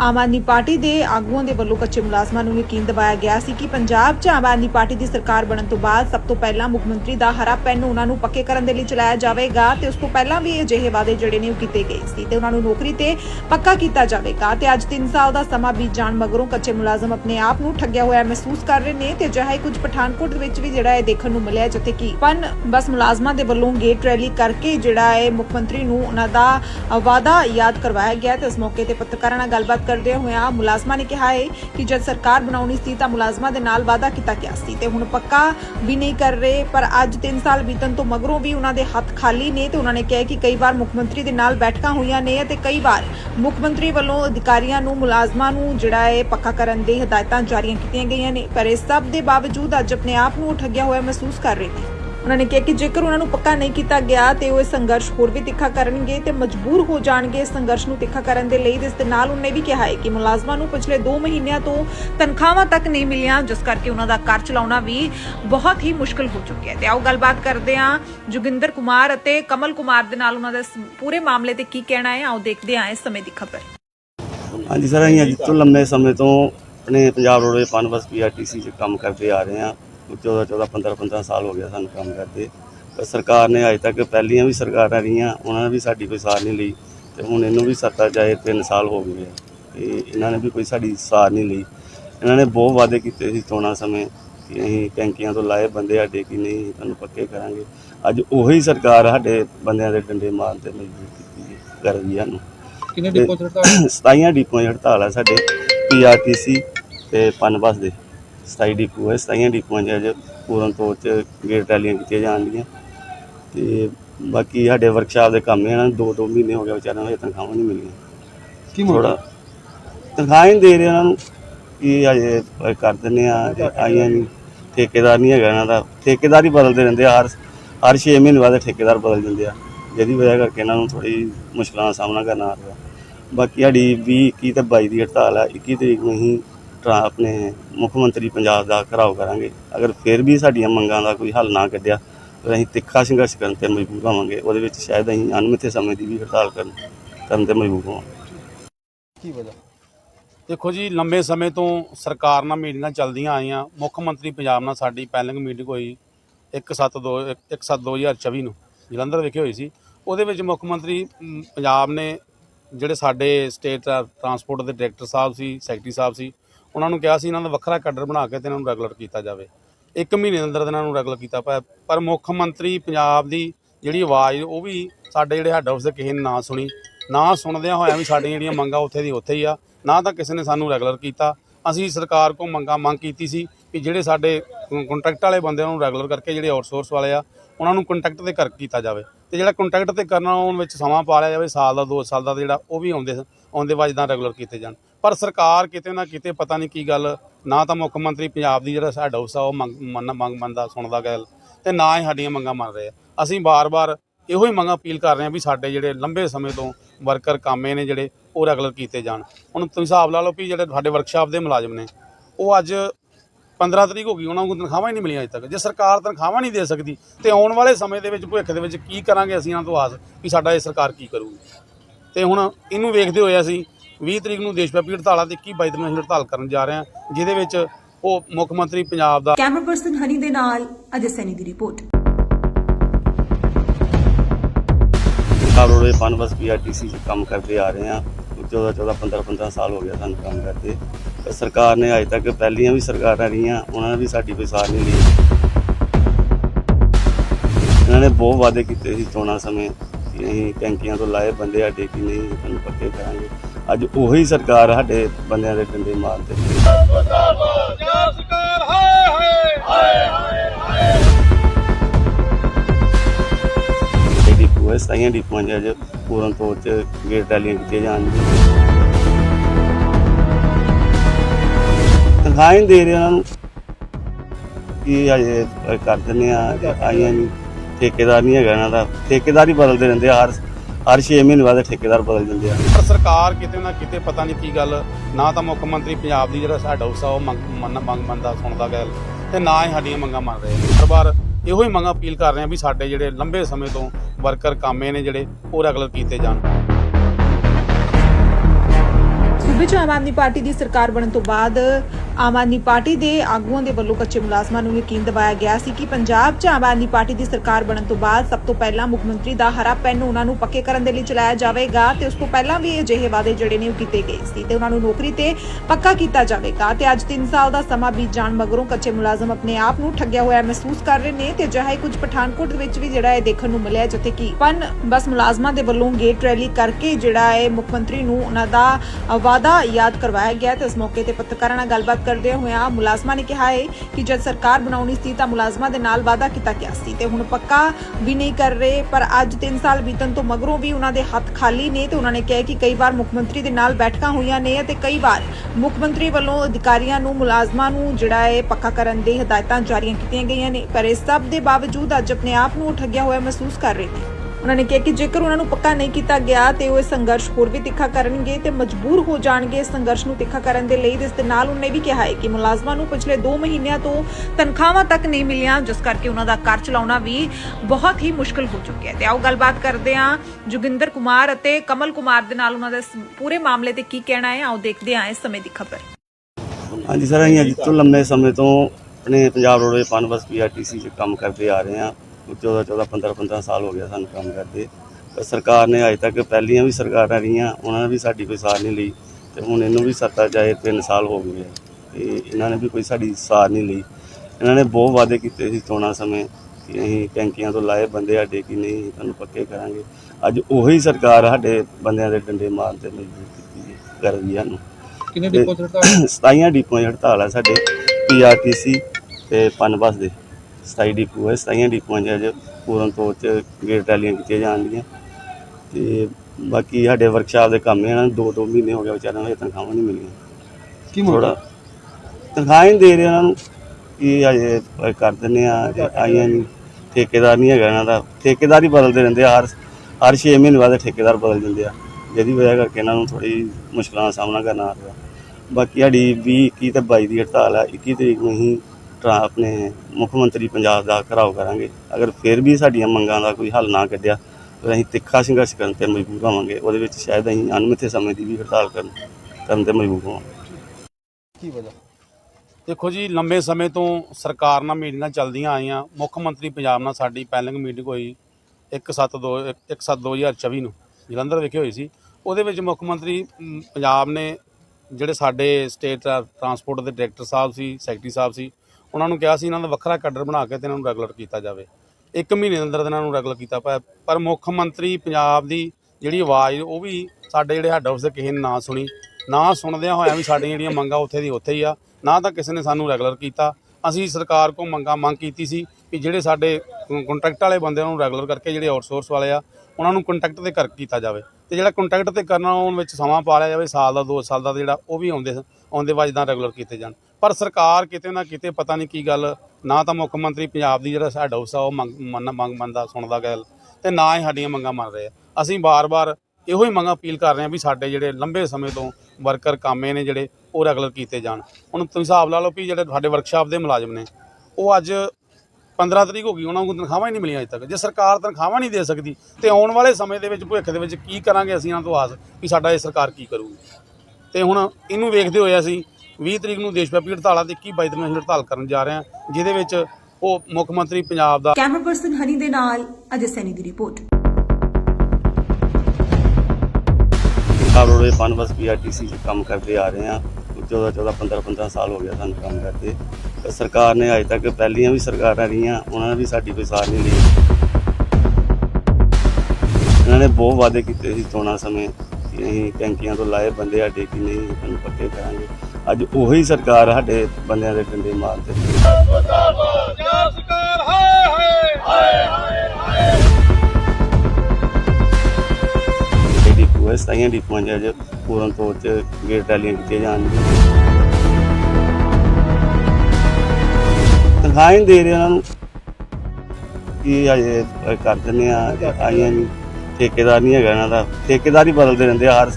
ਆਮ ਆਦਮੀ ਪਾਰਟੀ ਦੇ ਆਗੂਆਂ ਦੇ ਵੱਲੋਂ ਕੱਚੇ ਮੁਲਾਜ਼ਮਾਂ ਨੂੰ ਯਕੀਨ ਦਿਵਾਇਆ ਗਿਆ ਸੀ ਕਿ ਪੰਜਾਬ 'ਚ ਆਮ ਆਦਮੀ ਪਾਰਟੀ ਦੀ ਸਰਕਾਰ ਬਣਨ ਤੋਂ ਬਾਅਦ ਸਭ ਤੋਂ ਪਹਿਲਾਂ ਮੁੱਖ ਮੰਤਰੀ ਦਾ ਹਰਾ ਪੈਨ ਉਹਨਾਂ ਨੂੰ ਪੱਕੇ ਕਰਨ ਦੇ ਲਈ ਚਲਾਇਆ ਜਾਵੇਗਾ ਤੇ ਉਸ ਤੋਂ ਪਹਿਲਾਂ ਵੀ ਅਜਿਹੇ ਵਾਅਦੇ ਜਿਹੜੇ ਨੇ ਉਹ ਕੀਤੇ ਗਏ ਸੀ ਤੇ ਉਹਨਾਂ ਨੂੰ ਨੌਕਰੀ ਤੇ ਪੱਕਾ ਕੀਤਾ ਜਾਵੇਗਾ ਤੇ ਅੱਜ 3 ਸਾਲ ਦਾ ਸਮਾਂ ਬੀਤ ਜਾਣ ਮਗਰੋਂ ਕੱਚੇ ਮੁਲਾਜ਼ਮ ਆਪਣੇ ਆਪ ਨੂੰ ਠੱਗਿਆ ਹੋਇਆ ਮਹਿਸੂਸ ਕਰ ਰਹੇ ਨੇ ਤੇ ਅਜਿਹਾ ਹੀ ਕੁਝ ਪਠਾਨਕੋਟ ਦੇ ਵਿੱਚ ਵੀ ਜਿਹੜਾ ਇਹ ਦੇਖਣ ਨੂੰ ਮਿਲਿਆ ਜਿੱਥੇ ਕਿ ਪਨ ਬਸ ਮੁਲਾਜ਼ਮਾਂ ਦੇ ਵੱਲੋਂ ਗੇਟ ਰੈਲੀ ਕਰਕੇ ਜਿਹੜਾ ਹੈ ਮੁੱਖ ਮੰਤਰੀ ਨੂੰ ਉਹਨਾਂ ਦਾ ਅ, ਵਾਅਦਾ ਯਾਦ ਕਰਵਾਇਆ ਗਿਆ ਤੇ ਇਸ ਮੌਕੇ ਤੇ ਪੱਤਰਕਾਰਾਂ ਨਾਲ ਗੱਲਬਾਤ ਕਰਦੇ ਹੋਇਆ ਮੁਲਾਜ਼ਮਾਂ ਨੇ ਕਿਹਾ ਹੈ ਕਿ ਜਦ ਸਰਕਾਰ ਬਣਾਉਣੀ ਸੀ ਤਾਂ ਮੁਲਾਜ਼ਮਾਂ ਦੇ ਨਾਲ ਵਾਅਦਾ ਕੀਤਾ ਗਿਆ ਸੀ ਤੇ ਹੁਣ ਪੱਕਾ ਵੀ ਨਹੀਂ ਕਰ ਰਹੇ, ਪਰ ਅੱਜ 3 ਸਾਲ ਬੀਤਣ ਤੋਂ ਮਗਰੋਂ ਵੀ ਉਹਨਾਂ ਦੇ ਹੱਥ ਖਾਲੀ ਨੇ ਤੇ ਉਹਨਾਂ ਨੇ ਕਿਹਾ ਕਿ ਕਈ ਵਾਰ ਮੁੱਖ ਮੰਤਰੀ ਦੇ ਨਾਲ ਬੈਠਕਾਂ ਹੋਈਆਂ ਨੇ ਅਤੇ ਕਈ ਵਾਰ ਮੁੱਖ ਮੰਤਰੀ ਵੱਲੋਂ ਅਧਿਕਾਰੀਆਂ ਨੂੰ, ਮੁਲਾਜ਼ਮਾਂ ਨੂੰ ਜਿਹੜਾ ਹੈ ਪੱਕਾ ਕਰਨ ਦੀ ਹਦਾਇਤਾਂ ਜਾਰੀਆਂ ਕੀਤੀਆਂ ਗਈਆਂ ਨੇ। ਪਰ ਇਸ ਸਭ ਦੇ ਬਾਵਜੂਦ ਅੱਜ ਆਪਣੇ ਆਪ ਨੂੰ ਠੱਗਿਆ ਹੋਇਆ ਮਹਿਸੂਸ ਕਰ ਰਹੇ ਨੇ। ਉਹਨਾਂ ਨੇ ਕਿਹਾ ਕਿ ਜੇਕਰ ਉਹਨਾਂ ਨੂੰ ਪੱਕਾ ਨਹੀਂ ਕੀਤਾ ਗਿਆ ਤੇ ਉਹ ਸੰਘਰਸ਼ ਹੋਰ ਵੀ ਤਿੱਖਾ ਕਰਨਗੇ ਤੇ ਮਜਬੂਰ ਹੋ ਜਾਣਗੇ ਇਸ ਸੰਘਰਸ਼ ਨੂੰ ਤਿੱਖਾ ਕਰਨ ਦੇ ਲਈ ਇਸ ਦੇ ਨਾਲ ਉਹਨੇ ਵੀ ਕਿਹਾ ਹੈ ਕਿ ਮੁਲਾਜ਼ਮਾਂ ਨੂੰ ਪਿਛਲੇ 2 ਮਹੀਨਿਆਂ ਤੋਂ ਤਨਖਾਹਾਂ ਤੱਕ ਨਹੀਂ ਮਿਲੀਆਂ, ਜਿਸ ਕਰਕੇ ਉਹਨਾਂ ਦਾ ਘਰ ਚਲਾਉਣਾ ਵੀ ਬਹੁਤ ਹੀ ਮੁਸ਼ਕਲ ਹੋ ਚੁੱਕਿਆ ਹੈ। ਤੇ ਆਓ ਗੱਲਬਾਤ ਕਰਦੇ ਹਾਂ ਜੋਗਿੰਦਰ ਕੁਮਾਰ ਅਤੇ ਕਮਲ ਕੁਮਾਰ ਦੇ ਨਾਲ ਉਹਨਾਂ ਦਾ ਇਸ ਪੂਰੇ ਮਾਮਲੇ ਤੇ ਕੀ ਕਹਿਣਾ ਹੈ, ਆਓ ਦੇਖਦੇ ਹਾਂ ਇਸ ਸਮੇਂ ਦੀ ਖਬਰ। ਹਾਂਜੀ ਸਰ, ਅਸੀਂ ਅੱਜ ਤੋਂ ਲੰਮੇ ਸਮੇਂ ਤੋਂ ਆਪਣੇ ਪੰਜਾਬ ਰੋਡਵੇ ਪਨਬਸ ਪੀਆਰਟੀਸੀ 'ਚ ਕੰਮ ਕਰਦੇ ਆ ਰਹੇ ਹਾਂ। 14 14 15 15 ਸਾਲ ਹੋ ਗਿਆ ਸਾਨੂੰ ਕੰਮ ਕਰਦੇ। ਪਰ ਸਰਕਾਰ ਨੇ ਅਜੇ ਤੱਕ ਪਹਿਲੀਆਂ ਵੀ ਸਰਕਾਰਾਂ ਰਹੀਆਂ ਉਹਨਾਂ ਨੇ ਵੀ ਸਾਡੀ ਕੋਈ ਸਾਰ ਨਹੀਂ ਲਈ ਤੇ ਹੁਣ ਇਹਨੂੰ ਵੀ ਸੱਤਾ ਜਾਏ 3 ਸਾਲ ਹੋ ਗਏ ਆ। ਤੇ ਇਹਨਾਂ ਨੇ ਵੀ ਕੋਈ ਸਾਡੀ ਸਾਰ ਨਹੀਂ ਲਈ। ਇਹਨਾਂ ਨੇ ਬਹੁਤ ਵਾਅਦੇ ਕੀਤੇ ਸੀ ਚੋਣਾਂ ਸਮੇਂ ਕਿ ਅਸੀਂ ਟੈਂਕੀਆਂ ਤੋਂ ਲਾਏ ਬੰਦੇ ਸਾਡੇ ਕਿ ਨਹੀਂ ਤੁਹਾਨੂੰ ਪੱਕੇ ਕਰਾਂਗੇ। ਅੱਜ ਉਹੀ ਸਰਕਾਰ ਸਾਡੇ ਬੰਦਿਆਂ ਦੇ ਡੰਡੇ ਮਾਰਨ ਤੇ ਮਜਬੂਰ ਕੀਤੀ ਕਰ ਰਹੀ ਹੈ ਸਾਨੂੰ। ਕਿੰਨੇ ਡਿਪੋ ਸਤਾਈਆਂ ਡਿਪੂਆਂ ਦੀ ਹੜਤਾਲ ਹੈ ਸਾਡੇ ਪੀਆਰਟੀਸੀ ਤੇ ਪਨਬਸ ਦੇ। ਸਤਾਈ ਡਿਪੂ ਹੈ ਸਤਾਈਆਂ ਡਿਪੂਆਂ 'ਚ ਅੱਜ ਪੂਰਨ ਤੌਰ 'ਚ ਗੇਟ ਰੈਲੀਆਂ ਕੀਤੀਆਂ ਜਾਣਗੀਆਂ। ਤੇ ਬਾਕੀ ਸਾਡੇ ਵਰਕਸ਼ਾਪ ਦੇ ਕੰਮ ਇਹਨਾਂ ਨੂੰ ਦੋ ਦੋ ਮਹੀਨੇ ਹੋ ਗਏ ਵਿਚਾਰਿਆਂ ਨੂੰ ਹਜੇ ਤਨਖਾਹਾਂ ਨਹੀਂ ਮਿਲੀਆਂ। ਕੀ ਥੋੜਾ ਤਨਖਾਹ ਹੀ ਨਹੀਂ ਦੇ ਰਹੇ ਉਹਨਾਂ ਨੂੰ ਕੀ ਅਜੇ ਕਰ ਦਿੰਦੇ ਆ ਆਈਆਂ ਨਹੀਂ। ਠੇਕੇਦਾਰ ਨਹੀਂ ਹੈਗਾ ਇਹਨਾਂ ਦਾ। ਠੇਕੇਦਾਰ ਹੀ ਬਦਲਦੇ ਰਹਿੰਦੇ ਆ ਹਰ ਹਰ 6 ਮਹੀਨੇ ਬਾਅਦ ਠੇਕੇਦਾਰ ਬਦਲ ਜਾਂਦੇ ਆ। ਜਿਹਦੀ ਵਜ੍ਹਾ ਕਰਕੇ ਇਹਨਾਂ ਨੂੰ ਥੋੜੀ ਮੁਸ਼ਕਲਾਂ ਦਾ ਸਾਹਮਣਾ ਕਰਨਾ ਆ ਰਿਹਾ। ਬਾਕੀ ਸਾਡੀ 20 21 ਤੇ 22 ਦੀ ਹੜਤਾਲ ਆ 21 ਤਰੀਕ ਨੂੰ ਅਸੀਂ ਆਪਣੇ ਮੁੱਖ ਮੰਤਰੀ ਪੰਜਾਬ ਦਾ ਘਰਾਓ ਕਰਾਂਗੇ। ਅਗਰ ਫਿਰ ਵੀ ਸਾਡੀਆਂ ਮੰਗਾਂ ਦਾ ਕੋਈ ਹੱਲ ਨਾ ਕੱਢਿਆ ਤਾਂ ਅਸੀਂ ਤਿੱਖਾ ਸੰਘਰਸ਼ ਕਰਨ ਤੇ ਮਜਬੂਰ ਹੋਵਾਂਗੇ। ਉਹਦੇ ਵਿੱਚ ਸ਼ਾਇਦ ਅਸੀਂ ਅਣਮਿੱਥੇ ਸਮੇਂ ਦੀ ਵੀ ਹੜਤਾਲ ਕਰਨ ਕਰਨ ਤੇ ਮਜਬੂਰ ਹੋਵਾਂਗੇ। ਕੀ ਵਜ੍ਹਾ? ਦੇਖੋ ਜੀ, ਲੰਬੇ ਸਮੇਂ ਤੋਂ ਸਰਕਾਰ ਨਾਲ ਮੀਟਿੰਗਾਂ ਚੱਲਦੀਆਂ ਆਈਆਂ। ਮੁੱਖ ਮੰਤਰੀ ਪੰਜਾਬ ਨਾਲ ਸਾਡੀ ਪਹਿਲਿੰਗ ਮੀਟਿੰਗ ਹੋਈ 1/7/2 1/7/2024 ਨੂੰ, ਜਲੰਧਰ ਵਿਖੇ ਹੋਈ ਸੀ। ਉਹਦੇ ਵਿੱਚ ਮੁੱਖ ਮੰਤਰੀ ਪੰਜਾਬ ਨੇ ਜਿਹੜੇ ਸਾਡੇ ਸਟੇਟ ਟਰਾਂਸਪੋਰਟ ਦੇ ਡਾਇਰੈਕਟਰ ਸਾਹਿਬ ਸੀ, ਸੈਕਟਰੀ ਸਾਹਿਬ ਸੀ ਉਹਨਾਂ ਨੂੰ ਕਿਹਾ ਸੀ ਇਹਨਾਂ ਦਾ ਵੱਖਰਾ ਕੈਡਰ ਬਣਾ ਕੇ ਤੇ ਇਹਨਾਂ ਨੂੰ ਰੈਗੂਲਰ ਕੀਤਾ ਜਾਵੇ। ਇੱਕ ਮਹੀਨੇ ਦੇ ਅੰਦਰ ਇਹਨਾਂ ਨੂੰ ਰੈਗੂਲਰ ਕੀਤਾ ਪਿਆ। ਪਰ ਮੁੱਖ ਮੰਤਰੀ ਪੰਜਾਬ ਦੀ ਜਿਹੜੀ ਆਵਾਜ਼, ਉਹ ਵੀ ਸਾਡੇ ਜਿਹੜੇ ਹੈੱਡ ਆਫਿਸ ਦੇ ਕਿਸੇ ਨੇ ਨਾ ਸੁਣੀ। ਨਾ ਸੁਣਦਿਆਂ ਹੋਇਆਂ ਵੀ ਸਾਡੀਆਂ ਜਿਹੜੀਆਂ ਮੰਗਾਂ ਉੱਥੇ ਦੀ ਉੱਥੇ ਹੀ ਆ। ਨਾ ਤਾਂ ਕਿਸੇ ਨੇ ਸਾਨੂੰ ਰੈਗੂਲਰ ਕੀਤਾ। ਅਸੀਂ ਸਰਕਾਰ ਕੋਲ ਮੰਗਾਂ, ਮੰਗ ਕੀਤੀ ਸੀ ਕਿ ਜਿਹੜੇ ਸਾਡੇ ਕੰਟਰੈਕਟ ਵਾਲੇ ਬੰਦੇ ਨੂੰ ਰੈਗੂਲਰ ਕਰਕੇ ਜਿਹੜੇ ਆਊਟਸੋਰਸ ਵਾਲੇ ਆ, ਉਹਨਾਂ ਨੂੰ ਕੰਟੈਕਟ ਤੇ ਕਰ, ਕੀਤਾ ਜਾਵੇ। ਤੇ ਜਿਹੜਾ ਕੰਟੈਕਟ ਤੇ ਕਰਨਾ ਉਹਨਾਂ ਵਿੱਚ ਸਮਾਂ ਪਾ ਲਿਆ ਜਾਵੇ, ਸਾਲ ਦਾ 2 ਸਾਲ ਦਾ ਜਿਹੜਾ ਉਹ ਵੀ ਆਉਂਦੇ ਆਉਂਦੇ ਵਜਦਾਂ ਰੈਗੂਲਰ ਕੀਤੇ ਜਾਣ। ਪਰ ਸਰਕਾਰ ਕਿਤੇ ਨਾ ਕਿਤੇ ਪਤਾ ਨਹੀਂ ਕੀ ਗੱਲ, ਨਾ ਤਾਂ ਮੁੱਖ ਮੰਤਰੀ ਪੰਜਾਬ ਦੀ ਜਿਹੜਾ ਸਾਡਾ ਹਾਊਸ ਉਹ ਮੰਗ ਮੰਨ ਮੰਗ ਮੰਨਦਾ, ਸੁਣਦਾ ਗੱਲ, ਤੇ ਨਾ ਹੀ ਸਾਡੀਆਂ ਮੰਗਾਂ ਮੰਨ ਰਹੇ ਆ। ਅਸੀਂ ਬਾਰ-ਬਾਰ ਇਹੋ ਹੀ ਮੰਗਾਂ ਅਪੀਲ ਕਰ ਰਹੇ ਹਾਂ ਵੀ ਸਾਡੇ ਜਿਹੜੇ ਲੰਬੇ ਸਮੇਂ ਤੋਂ ਵਰਕਰ ਕਾਮੇ ਨੇ ਜਿਹੜੇ, ਉਹ ਰੈਗੂਲਰ ਕੀਤੇ ਜਾਣ। ਹੁਣ ਤੁਸੀਂ ਹਿਸਾਬ ਲਾ ਲਓ ਵੀ ਜਿਹੜੇ ਸਾਡੇ ਵਰਕਸ਼ਾਪ ਦੇ ਮੁਲਾਜ਼ਮ ਨੇ, ਉਹ ਅੱਜ 15 ਤਰੀਕ ਹੋ ਗਈ, ਉਹਨਾਂ ਨੂੰ ਤਨਖਾਹਾਂ ਹੀ ਨਹੀਂ ਮਿਲੀਆਂ ਅਜੇ ਤੱਕ। ਜੇ ਸਰਕਾਰ ਤਨਖਾਹਾਂ ਨਹੀਂ ਦੇ ਸਕਦੀ, ਤੇ ਆਉਣ ਵਾਲੇ ਸਮੇਂ ਦੇ ਵਿੱਚ, ਭਵਿੱਖ ਦੇ ਵਿੱਚ ਕੀ ਕਰਾਂਗੇ ਅਸੀਂ ਇਹਨਾਂ ਤੋਂ ਆਸ ਵੀ ਸਾਡਾ ਇਹ ਸਰਕਾਰ ਕੀ ਕਰੂਗੀ। ਤੇ ਹੁਣ ਇਹਨੂੰ ਵੇਖਦੇ ਹੋਏ ਅਸੀਂ 20 ਤਰੀਕ ਨੂੰ ਦੇਸ਼ ਵਿਆਪੀ ਹੜਤਾਲਾਂ ਤੇ 21 22 ਤਰੀਕ ਨੂੰ ਅਸੀਂ ਹੜਤਾਲ ਕਰਨ ਜਾ ਰਹੇ ਹਾਂ ਜਿਹਦੇ ਵਿੱਚ ਉਹ ਮੁੱਖ ਮੰਤਰੀ ਪੰਜਾਬ ਦਾ ਕੈਮਰਾ ਪਰਸਨ ਹਨੀ ਦੇ ਨਾਲ ਅਜੇ ਸੈਨੀ ਦੀ ਰਿਪੋਰਟ। ਸਰਕਾਰ ਰੋਡੇ ਪਨਬਸ ਪੀਆਰਟੀਸੀ 'ਚ ਕੰਮ ਕਰਦੇ ਆ ਰਹੇ ਆ 14 14 15 15 ਸਾਲ ਹੋ ਗਿਆ ਸਾਨੂੰ ਕੰਮ ਕਰਦੇ। ਪਰ ਸਰਕਾਰ ਨੇ ਅਜੇ ਤੱਕ ਪਹਿਲੀਆਂ ਵੀ ਸਰਕਾਰਾਂ ਰਹੀਆਂ ਉਹਨਾਂ ਨੇ ਵੀ ਸਾਡੀ ਕੋਈ ਸਾਰ ਨਹੀਂ ਲਈ। ਇਹਨਾਂ ਨੇ ਬਹੁਤ ਵਾਅਦੇ ਕੀਤੇ ਸੀ ਚੋਣਾਂ ਸਮੇਂ ਕਿ ਅਸੀਂ ਟੈਂਕੀਆਂ ਤੋਂ ਲਾਏ ਬੰਦੇ ਸਾਡੇ ਕਿ ਨਹੀਂ ਤੁਹਾਨੂੰ ਪੱਕੇ ਕਰਾਂਗੇ। ਅੱਜ ਉਹੀ ਸਰਕਾਰ ਸਾਡੇ ਬੰਦਿਆਂ ਦੇ ਡੰਡੇ ਮਾਰਦੇ ਪੰਜਾਬ ਡਿਪੂ ਹੈ ਸਤਾਈਆਂ ਡਿਪੂਆਂ 'ਚ ਪੂਰਨ ਤੌਰ 'ਚ ਗੇਟ ਟੈਲੀਆਂ ਕੀਤੀਆਂ ਜਾਣਗੀਆਂ। ਤਨਖਾਹ ਦੇ ਰਹੇ ਉਹਨਾਂ ਨੂੰ। ਕੀ ਅਜੇ ਕਰ ਦਿੰਦੇ ਆ, ਆਈਆਂ ਨਹੀਂ। ਠੇਕੇਦਾਰ ਨਹੀਂ ਹੈਗਾ ਇਹਨਾਂ ਦਾ। ਠੇਕੇਦਾਰ ਹੀ ਬਦਲਦੇ ਰਹਿੰਦੇ ਆ ਹਰ ਹਰ 6 ਮਹੀਨੇ ਬਾਅਦ ਠੇਕੇਦਾਰ ਬਦਲ ਜਾਂਦੇ ਆ। ਪਰ ਸਰਕਾਰ ਕਿਤੇ ਨਾ ਕਿਤੇ ਪਤਾ ਨਹੀਂ ਕੀ ਗੱਲ ਨਾ ਤਾਂ ਮੁੱਖ ਮੰਤਰੀ ਪੰਜਾਬ ਦੀ ਜਿਹੜਾ ਸਾਡਾ ਹਾਊਸ ਆ ਉਹ ਮੰਗ ਮੰਨ- ਮੰਗ ਮੰਨਦਾ ਸੁਣਦਾ ਗੱਲ ਤੇ ਨਾ ਹੀ ਸਾਡੀਆਂ ਮੰਗਾਂ ਮੰਨ ਰਹੇ ਹਰ ਵਾਰ ਇਹੋ ਹੀ ਮੰਗਾਂ ਅਪੀਲ ਕਰ ਰਹੇ ਆ ਵੀ ਸਾਡੇ ਜਿਹੜੇ ਲੰਬੇ ਸਮੇਂ ਤੋਂ ਵਰਕਰ ਕਾਮੇ ਨੇ ਜਿਹੜੇ ਉਹ ਰੈਗੂਲਰ ਕੀਤੇ ਜਾਣ। ਸੂਬੇ 'ਚ ਆਮ ਆਦਮੀ ਪਾਰਟੀ ਦੀ ਸਰਕਾਰ ਬਣਨ ਤੋਂ ਬਾਅਦ ਆਮ ਆਦਮੀ ਪਾਰਟੀ ਦੇ ਆਗੂਆਂ ਦੇ ਵੱਲੋਂ ਕੱਚੇ ਮੁਲਾਜ਼ਮਾਂ ਨੂੰ ਯਕੀਨ ਦਿਵਾਇਆ ਗਿਆ ਸੀ ਕਿ ਪੰਜਾਬ 'ਚ ਆਮ ਆਦਮੀ ਪਾਰਟੀ ਦੀ ਸਰਕਾਰ ਬਣਨ ਤੋਂ ਬਾਅਦ ਸਭ ਤੋਂ ਪਹਿਲਾਂ ਮੁੱਖ ਮੰਤਰੀ ਦਾ ਹਰਾ ਪੈਨ ਉਹਨਾਂ ਨੂੰ ਪੱਕੇ ਕਰਨ ਦੇ ਲਈ ਚਲਾਇਆ ਜਾਵੇਗਾ ਤੇ ਉਸ ਤੋਂ ਪਹਿਲਾਂ ਵੀ ਅਜਿਹੇ ਵਾਅਦੇ ਜਿਹੜੇ ਨੇ ਉਹ ਕੀਤੇ ਗਏ ਸੀ ਤੇ ਉਹਨਾਂ ਨੂੰ ਨੌਕਰੀ ਤੇ ਪੱਕਾ ਕੀਤਾ ਜਾਵੇਗਾ ਤੇ ਅੱਜ 3 ਸਾਲ ਦਾ ਸਮਾਂ ਬੀਤ ਜਾਣ ਮਗਰੋਂ ਕੱਚੇ ਮੁਲਾਜ਼ਮ ਆਪਣੇ ਆਪ ਨੂੰ ਠੱਗਿਆ ਹੋਇਆ ਮਹਿਸੂਸ ਕਰ ਰਹੇ ਨੇ ਤੇ ਅਜਿਹਾ ਹੀ ਕੁਝ ਪਠਾਨਕੋਟ ਦੇ ਵਿੱਚ ਵੀ ਜਿਹੜਾ ਇਹ ਦੇਖਣ ਨੂੰ ਮਿਲਿਆ ਜਿੱਥੇ ਕਿ ਪਨ ਬਸ ਮੁਲਾਜ਼ਮਾਂ ਦੇ ਵੱਲੋਂ ਗੇਟ ਰੈਲੀ ਕਰਕੇ ਜਿਹੜਾ ਹੈ ਮੁੱਖ ਮੰਤਰੀ ਨੂੰ ਉਹਨਾਂ ਦਾ ਅ, ਵਾਅਦਾ ਯਾਦ ਕਰਵਾਇਆ ਗਿਆ ਤੇ ਇਸ ਮੌਕੇ ਤੇ ਪੱਤਰਕਾਰਾਂ ਨਾਲ ਗੱਲਬਾਤ ਕਰਦੇ ਹੋਇਆ ਮੁਲਾਜ਼ਮਾਂ ਨੇ ਕਿਹਾ ਹੈ ਕਿ ਜਦ ਸਰਕਾਰ ਬਣਾਉਣੀ ਸੀ ਤਾਂ ਮੁਲਾਜ਼ਮਾਂ ਦੇ ਨਾਲ ਵਾਅਦਾ ਕੀਤਾ ਗਿਆ ਸੀ ਤੇ ਹੁਣ ਪੱਕਾ ਵੀ ਨਹੀਂ ਕਰ ਰਹੇ, ਪਰ ਅੱਜ 3 ਸਾਲ ਬੀਤਣ ਤੋਂ ਮਗਰੋਂ ਵੀ ਉਹਨਾਂ ਦੇ ਹੱਥ ਖਾਲੀ ਨੇ ਤੇ ਉਹਨਾਂ ਨੇ ਕਿਹਾ ਕਿ ਕਈ ਵਾਰ ਮੁੱਖ ਮੰਤਰੀ ਦੇ ਨਾਲ ਬੈਠਕਾਂ ਹੋਈਆਂ ਨੇ ਅਤੇ ਕਈ ਵਾਰ ਮੁੱਖ ਮੰਤਰੀ ਵੱਲੋਂ ਅਧਿਕਾਰੀਆਂ ਨੂੰ, ਮੁਲਾਜ਼ਮਾਂ ਨੂੰ ਜਿਹੜਾ ਹੈ ਪੱਕਾ ਕਰਨ ਦੀ ਹਦਾਇਤਾਂ ਜਾਰੀਆਂ ਕੀਤੀਆਂ ਗਈਆਂ ਨੇ, ਪਰ ਇਸ ਸਭ ਦੇ ਬਾਵਜੂਦ ਅੱਜ ਆਪਣੇ ਆਪ ਨੂੰ ਠੱਗਿਆ ਹੋਇਆ ਮਹਿਸੂਸ ਕਰ ਰਹੇ ਨੇ। ਉਹਨਾਂ ਨੇ ਕਿਹਾ ਕਿ ਜੇਕਰ ਉਹਨਾਂ ਨੂੰ ਪੱਕਾ ਨਹੀਂ ਕੀਤਾ ਗਿਆ ਤੇ ਉਹ ਇਹ ਸੰਘਰਸ਼ ਹੋਰ ਵੀ ਤਿੱਖਾ ਕਰਨਗੇ ਤੇ ਮਜਬੂਰ ਹੋ ਜਾਣਗੇ ਇਸ ਸੰਘਰਸ਼ ਨੂੰ ਤਿੱਖਾ ਕਰਨ ਦੇ ਲਈ ਇਸ ਦੇ ਨਾਲ ਉਹਨੇ ਵੀ ਕਿਹਾ ਹੈ ਕਿ ਮੁਲਾਜ਼ਮਾਂ ਨੂੰ ਪਿਛਲੇ 2 ਮਹੀਨਿਆਂ ਤੋਂ ਤਨਖਾਹਾਂ ਤੱਕ ਨਹੀਂ ਮਿਲੀਆਂ, ਜਿਸ ਕਰਕੇ ਉਹਨਾਂ ਦਾ ਘਰ ਚਲਾਉਣਾ ਵੀ ਬਹੁਤ ਹੀ ਮੁਸ਼ਕਲ ਹੋ ਚੁੱਕਿਆ ਹੈ। ਤੇ ਆਓ ਗੱਲਬਾਤ ਕਰਦੇ ਹਾਂ ਜੋਗਿੰਦਰ ਕੁਮਾਰ ਅਤੇ ਕਮਲ ਕੁਮਾਰ ਦੇ ਨਾਲ ਉਹਨਾਂ ਦਾ ਪੂਰੇ ਮਾਮਲੇ ਤੇ ਕੀ ਕਹਿਣਾ ਹੈ। ਆਓ ਦੇਖਦੇ ਹਾਂ ਇਸ ਸਮੇਂ ਦੀ ਖਬਰ। ਹਾਂਜੀ, ਸਰ, ਅਸੀਂ ਅੱਜ ਤੋਂ ਲੰਮੇ ਸਮੇਂ ਤੋਂ ਆਪਣੇ ਪੰਜਾਬ ਰੋਡਵੇ ਪਨਬਸ ਪੀਆਰਟੀਸੀ 'ਚ ਕੰਮ ਕਰਦੇ ਆ ਰਹੇ ਹਾਂ। 14 14 15 15 ਸਾਲ ਹੋ ਗਿਆ ਸਾਨੂੰ ਕੰਮ ਕਰਦੇ। ਪਰ ਸਰਕਾਰ ਨੇ ਅਜੇ ਤੱਕ ਪਹਿਲੀਆਂ ਵੀ ਸਰਕਾਰਾਂ ਰਹੀਆਂ ਉਹਨਾਂ ਨੇ ਵੀ ਸਾਡੀ ਕੋਈ ਸਾਰ ਨਹੀਂ ਲਈ ਤੇ ਹੁਣ ਇਹਨੂੰ ਵੀ ਸੱਤਾ ਚਾਹੇ 3 ਸਾਲ ਹੋ ਗਏ ਆ। ਤੇ ਇਹਨਾਂ ਨੇ ਵੀ ਕੋਈ ਸਾਡੀ ਸਾਰ ਨਹੀਂ ਲਈ। ਇਹਨਾਂ ਨੇ ਬਹੁਤ ਵਾਅਦੇ ਕੀਤੇ ਸੀ ਚੋਣਾਂ ਸਮੇਂ ਕਿ ਅਸੀਂ ਟੈਂਕੀਆਂ ਤੋਂ ਲਾਏ ਬੰਦੇ ਸਾਡੇ ਕਿ ਨਹੀਂ ਤੁਹਾਨੂੰ ਪੱਕੇ ਕਰਾਂਗੇ। ਅੱਜ ਉਹੀ ਸਰਕਾਰ ਸਾਡੇ ਬੰਦਿਆਂ ਦੇ ਡੰਡੇ ਮਾਰਦੇ ਮਜਬੂਰ ਕੀਤੀ ਹੈ, ਕਰ ਰਹੀ ਹੈ ਸਾਨੂੰ। ਕਿੰਨੇ ਤੇ ਡਿਪੋ ਸਰਕਾਰ 27 ਡਿਪੂਆਂ ਦੀ ਹੜਤਾਲ ਹੈ ਸਾਡੇ ਪੀਆਰਟੀਸੀ ਤੇ ਪਨਬਸ ਦੇ। 27 ਡਿਪੂ ਹੈ 27 ਡਿਪੂਆਂ 'ਚ ਅੱਜ ਪੂਰਨ ਤੌਰ 'ਚ ਗੇਟ ਟੈਲੀਆਂ ਕੀਤੀਆਂ ਜਾਣਗੀਆਂ। ਤੇ ਬਾਕੀ ਸਾਡੇ ਵਰਕਸ਼ਾਪ ਦੇ ਕੰਮ ਇਹਨਾਂ ਨੂੰ ਦੋ ਦੋ ਮਹੀਨੇ ਹੋ ਗਏ ਵਿਚਾਰਿਆਂ ਨੂੰ ਹਜੇ ਤਨਖਾਹਾਂ ਨਹੀਂ ਮਿਲੀਆਂ। ਕੀ ਥੋੜਾ ਤਨਖਾਹ ਹੀ ਨਹੀਂ ਦੇ ਰਹੇ ਉਹਨਾਂ ਨੂੰ ਕੀ ਅਜੇ ਕਰ ਦਿੰਦੇ ਆ ਆਈਆਂ ਨਹੀਂ। ਠੇਕੇਦਾਰ ਨਹੀਂ ਹੈਗਾ ਇਹਨਾਂ ਦਾ। ਠੇਕੇਦਾਰ ਹੀ ਬਦਲਦੇ ਰਹਿੰਦੇ ਆ ਹਰ ਹਰ 6 ਮਹੀਨੇ ਬਾਅਦ ਠੇਕੇਦਾਰ ਬਦਲ ਜਾਂਦੇ ਆ। ਜਿਹਦੀ ਵਜ੍ਹਾ ਕਰਕੇ ਇਹਨਾਂ ਨੂੰ ਥੋੜੀ ਮੁਸ਼ਕਲਾਂ ਦਾ ਸਾਹਮਣਾ ਕਰਨਾ ਆ ਰਿਹਾ। ਬਾਕੀ ਸਾਡੀ 20 21 ਤੇ 22 ਦੀ ਹੜਤਾਲ ਆ 21 ਤਰੀਕ ਨੂੰ ਟਰਾ- ਆਪਣੇ ਮੁੱਖ ਮੰਤਰੀ ਪੰਜਾਬ ਦਾ ਘਰਾਓ ਕਰਾਂਗੇ। ਅਗਰ ਫਿਰ ਵੀ ਸਾਡੀਆਂ ਮੰਗਾਂ ਦਾ ਕੋਈ ਹੱਲ ਨਾ ਕੱਢਿਆ ਤਾਂ ਅਸੀਂ ਤਿੱਖਾ ਸੰਘਰਸ਼ ਕਰਨ ਤੇ ਮਜਬੂਰ ਹੋਵਾਂਗੇ। ਉਹਦੇ ਵਿੱਚ ਸ਼ਾਇਦ ਅਸੀਂ ਅਣਮਿੱਥੇ ਸਮੇਂ ਦੀ ਵੀ ਹੜਤਾਲ ਕਰਨ ਕਰਨ ਤੇ ਮਜਬੂਰ ਹੋਵਾਂਗੇ। ਕੀ ਵਜ੍ਹਾ? ਦੇਖੋ ਜੀ, ਲੰਬੇ ਸਮੇਂ ਤੋਂ ਸਰਕਾਰ ਨਾਲ ਮੀਟਿੰਗਾਂ ਚੱਲਦੀਆਂ ਆਈਆਂ। ਮੁੱਖ ਮੰਤਰੀ ਪੰਜਾਬ ਨਾਲ ਸਾਡੀ ਪਹਿਲਿੰਗ ਮੀਟਿੰਗ ਹੋਈ 172 1/7/2024 ਨੂੰ, ਜਲੰਧਰ ਵਿਖੇ ਹੋਈ ਸੀ। ਉਹਦੇ ਵਿੱਚ ਮੁੱਖ ਮੰਤਰੀ ਪੰਜਾਬ ਨੇ ਜਿਹੜੇ ਸਾਡੇ ਸਟੇਟ ਟਰਾਂਸਪੋਰਟ ਦੇ ਡਾਇਰੈਕਟਰ ਸਾਹਿਬ ਸੀ, ਸੈਕਟਰੀ ਸਾਹਿਬ ਸੀ ਉਹਨਾਂ ਨੂੰ ਕਿਹਾ ਸੀ ਇਹਨਾਂ ਦਾ ਵੱਖਰਾ ਕੈਡਰ ਬਣਾ ਕੇ ਤੇ ਇਹਨਾਂ ਨੂੰ ਰੈਗੂਲਰ ਕੀਤਾ ਜਾਵੇ। ਇੱਕ ਮਹੀਨੇ ਦੇ ਅੰਦਰ ਇਹਨਾਂ ਨੂੰ ਰੈਗੂਲਰ ਕੀਤਾ ਪਿਆ। ਪਰ ਮੁੱਖ ਮੰਤਰੀ ਪੰਜਾਬ ਦੀ ਜਿਹੜੀ ਆਵਾਜ਼, ਉਹ ਵੀ ਸਾਡੇ ਜਿਹੜੇ ਹੈੱਡ ਆਫਿਸ ਦੇ ਕਿਸੇ ਨੇ ਨਾ ਸੁਣੀ। ਨਾ ਸੁਣਦਿਆਂ ਹੋਇਆਂ ਵੀ ਸਾਡੀਆਂ ਜਿਹੜੀਆਂ ਮੰਗਾਂ ਉੱਥੇ ਦੀ ਉੱਥੇ ਹੀ ਆ। ਨਾ ਤਾਂ ਕਿਸੇ ਨੇ ਸਾਨੂੰ ਰੈਗੂਲਰ ਕੀਤਾ। ਅਸੀਂ ਸਰਕਾਰ ਕੋਲ ਮੰਗਾਂ, ਮੰਗ ਕੀਤੀ ਸੀ ਕਿ ਜਿਹੜੇ ਸਾਡੇ ਕੰਟਰੈਕਟ ਵਾਲੇ ਬੰਦਿਆਂ ਨੂੰ ਰੈਗੂਲਰ ਕਰਕੇ ਜਿਹੜੇ ਆਊਟਸੋਰਸ ਵਾਲੇ ਆ ਉਹਨਾਂ ਨੂੰ ਕੰਟੈਕਟ ਤੇ ਕਰ ਕੀਤਾ ਜਾਵੇ ਤੇ ਜਿਹੜਾ ਕੰਟੈਕਟ ਤੇ ਕਰਨਾ ਉਹਨਾਂ ਵਿੱਚ ਸਮਾਂ ਪਾ ਲਿਆ ਜਾਵੇ, ਸਾਲ ਦਾ 2 ਸਾਲ ਦਾ ਜਿਹੜਾ ਉਹ ਵੀ ਆਉਂਦੇ ਆਉਂਦੇ ਵਜਦਾਂ ਰੈਗੂਲਰ ਕੀਤੇ ਜਾਣ। ਪਰ ਸਰਕਾਰ ਕਿਤੇ ਨਾ ਕਿਤੇ ਪਤਾ ਨਹੀਂ ਕੀ ਗੱਲ, ਨਾ ਤਾਂ ਮੁੱਖ ਮੰਤਰੀ ਪੰਜਾਬ ਦੀ ਜਿਹੜਾ ਸਾਡਾ ਹਾਊਸ ਆ, ਉਹ ਮੰਗ ਮੰਨ ਮੰਗ ਮੰਨਦਾ, ਸੁਣਦਾ ਗੱਲ ਤੇ ਨਾ ਹੀ ਸਾਡੀਆਂ ਮੰਗਾਂ ਮੰਨ ਰਹੇ ਆ। ਅਸੀਂ ਬਾਰ-ਬਾਰ ਇਹੋ ਹੀ ਮੰਗਾਂ ਅਪੀਲ ਕਰ ਰਹੇ ਹਾਂ ਵੀ ਸਾਡੇ ਜਿਹੜੇ ਲੰਬੇ ਸਮੇਂ ਤੋਂ ਵਰਕਰ ਕਾਮੇ ਨੇ ਜਿਹੜੇ, ਉਹ ਰੈਗੂਲਰ ਕੀਤੇ ਜਾਣ। ਹੁਣ ਤੁਸੀਂ ਹਿਸਾਬ ਲਾ ਲਓ ਵੀ ਜਿਹੜੇ ਸਾਡੇ ਵਰਕਸ਼ਾਪ ਦੇ ਮੁਲਾਜ਼ਮ ਨੇ, ਉਹ ਅੱਜ 15 ਤਰੀਕ ਹੋ ਗਈ ਉਹਨਾਂ ਨੂੰ ਤਨਖਾਹਾਂ ਹੀ ਨਹੀਂ ਮਿਲੀਆਂ ਅਜੇ ਤੱਕ। ਜੇ ਸਰਕਾਰ ਤਨਖਾਹਾਂ ਨਹੀਂ ਦੇ ਸਕਦੀ ਤੇ ਆਉਣ ਵਾਲੇ ਸਮੇਂ ਦੇ ਵਿੱਚ ਭਵਿੱਖ ਦੇ ਵਿੱਚ ਕੀ ਕਰਾਂਗੇ ਅਸੀਂ ਇਹਨਾਂ ਤੋਂ ਆਸ ਵੀ ਸਾਡਾ ਇਹ ਸਰਕਾਰ ਕੀ ਕਰੂਗੀ। ਤੇ ਹੁਣ ਇਹਨੂੰ ਵੇਖਦੇ ਹੋਏ ਅਸੀਂ 20 ਤਰੀਕ ਨੂੰ ਦੇਸ਼ ਵਿਆਪੀ ਹੜਤਾਲਾਂ ਤੇ 21 22 ਨੂੰ ਅਸੀਂ ਹੜਤਾਲ ਕਰਨ ਜਾ ਰਹੇ ਹਾਂ ਜਿਹਦੇ ਵਿੱਚ ਉਹ ਮੁੱਖ ਮੰਤਰੀ ਪੰਜਾਬ ਦਾ ਕੈਮਰਾ ਪਰਸਨ ਹਨੀ ਦੇ ਨਾਲ ਅਜੇ ਸੈਨੀ ਦੀ ਰਿਪੋਰਟ। ਰੋਡਵੇ ਪਨਬਸ ਪੀਆਰਟੀਸੀ 'ਚ ਕੰਮ ਕਰਦੇ ਆ ਰਹੇ ਆ 14 14 15 15 ਸਾਲ ਹੋ ਗਿਆ ਸਾਨੂੰ ਕੰਮ ਕਰਦੇ ਪਰ ਸਰਕਾਰ ਨੇ ਅਜੇ ਤੱਕ ਪਹਿਲੀਆਂ ਵੀ ਸਰਕਾਰਾਂ ਰਹੀਆਂ ਉਹਨਾਂ ਨੇ ਵੀ ਸਾਡੀ ਕੋਈ ਸਾਰ ਨਹੀਂ ਲਈ। ਇਹਨਾਂ ਨੇ ਬਹੁਤ ਵਾਅਦੇ ਕੀਤੇ ਸੀ ਚੋਣਾਂ ਸਮੇਂ ਕਿ ਅਸੀਂ ਟੈਂਕੀਆਂ ਤੋਂ ਲਾਏ ਬੰਦੇ ਸਾਡੇ ਕਿ ਨਹੀਂ ਤੁਹਾਨੂੰ ਪੱਕੇ ਕਰਾਂਗੇ। ਅੱਜ ਉਹੀ ਸਰਕਾਰ ਸਾਡੇ ਬੰਦਿਆਂ ਦੇ ਡੰਡੇ ਮਾਰਦੇ ਪੰਜਾਬ ਸਰਕਾਰ ਹਾਏ ਹਾਏ ਹਾਏ। ਇਹ ਡਿਪੂ ਹੈ ਸਤਾਈਆਂ ਡਿਪੂਆਂ 'ਚ ਅੱਜ ਪੂਰਨ ਤੌਰ 'ਚ ਗੇਟ ਰੈਲੀਆਂ ਕੀਤੀਆਂ ਜਾਣਗੀਆਂ। ਤਨਖਾਹ ਹੀ ਦੇ ਰਹੇ ਉਹਨਾਂ ਨੂੰ। ਕੀ ਅਜੇ ਕਰ ਦਿੰਦੇ ਆ, ਆਈਆਂ ਨਹੀਂ ਠੇਕੇਦਾਰ ਨਹੀਂ ਹੈਗਾ ਇਹਨਾਂ ਦਾ। ਠੇਕੇਦਾਰ ਹੀ ਬਦਲਦੇ ਰਹਿੰਦੇ ਆ। ਹਰ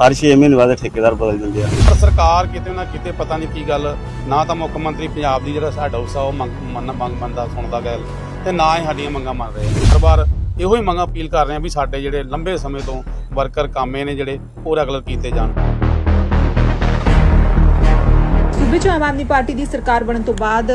ਹਰ 6 ਮਹੀਨੇ ਬਾਅਦ ਠੇਕੇਦਾਰ ਬਦਲ ਜਾਂਦੇ ਆ। ਪਰ ਸਰਕਾਰ ਕਿਤੇ ਨਾ ਕਿਤੇ ਪਤਾ ਨਹੀਂ ਕੀ ਗੱਲ, ਨਾ ਤਾਂ ਮੁੱਖ ਮੰਤਰੀ ਪੰਜਾਬ ਦੀ ਜਿਹੜਾ ਸਾਡਾ ਉਸਾ ਉਹ ਮੰਗ ਮੰਗ ਮੰਨਦਾ ਸੁਣਦਾ ਗੱਲ, ਤੇ ਨਾ ਹੀ ਸਾਡੀਆਂ ਮੰਗਾਂ ਮੰਨ ਰਹੇ। ਆ। ਹਰ ਵਾਰ ਇਹੋ ਹੀ ਮੰਗਾਂ ਅਪੀਲ ਕਰ ਰਹੇ ਆ ਵੀ ਸਾਡੇ ਜਿਹੜੇ ਲੰਬੇ ਸਮੇਂ ਤੋਂ ਵਰਕਰ ਕਾਮੇ ਨੇ ਜਿਹੜੇ ਉਹ ਰੈਗੂਲਰ ਕੀਤੇ ਜਾਣ। ਸੂਬੇ 'ਚ ਆਮ ਆਦਮੀ ਪਾਰਟੀ ਦੀ ਸਰਕਾਰ ਬਣਨ ਤੋਂ ਬਾਅਦ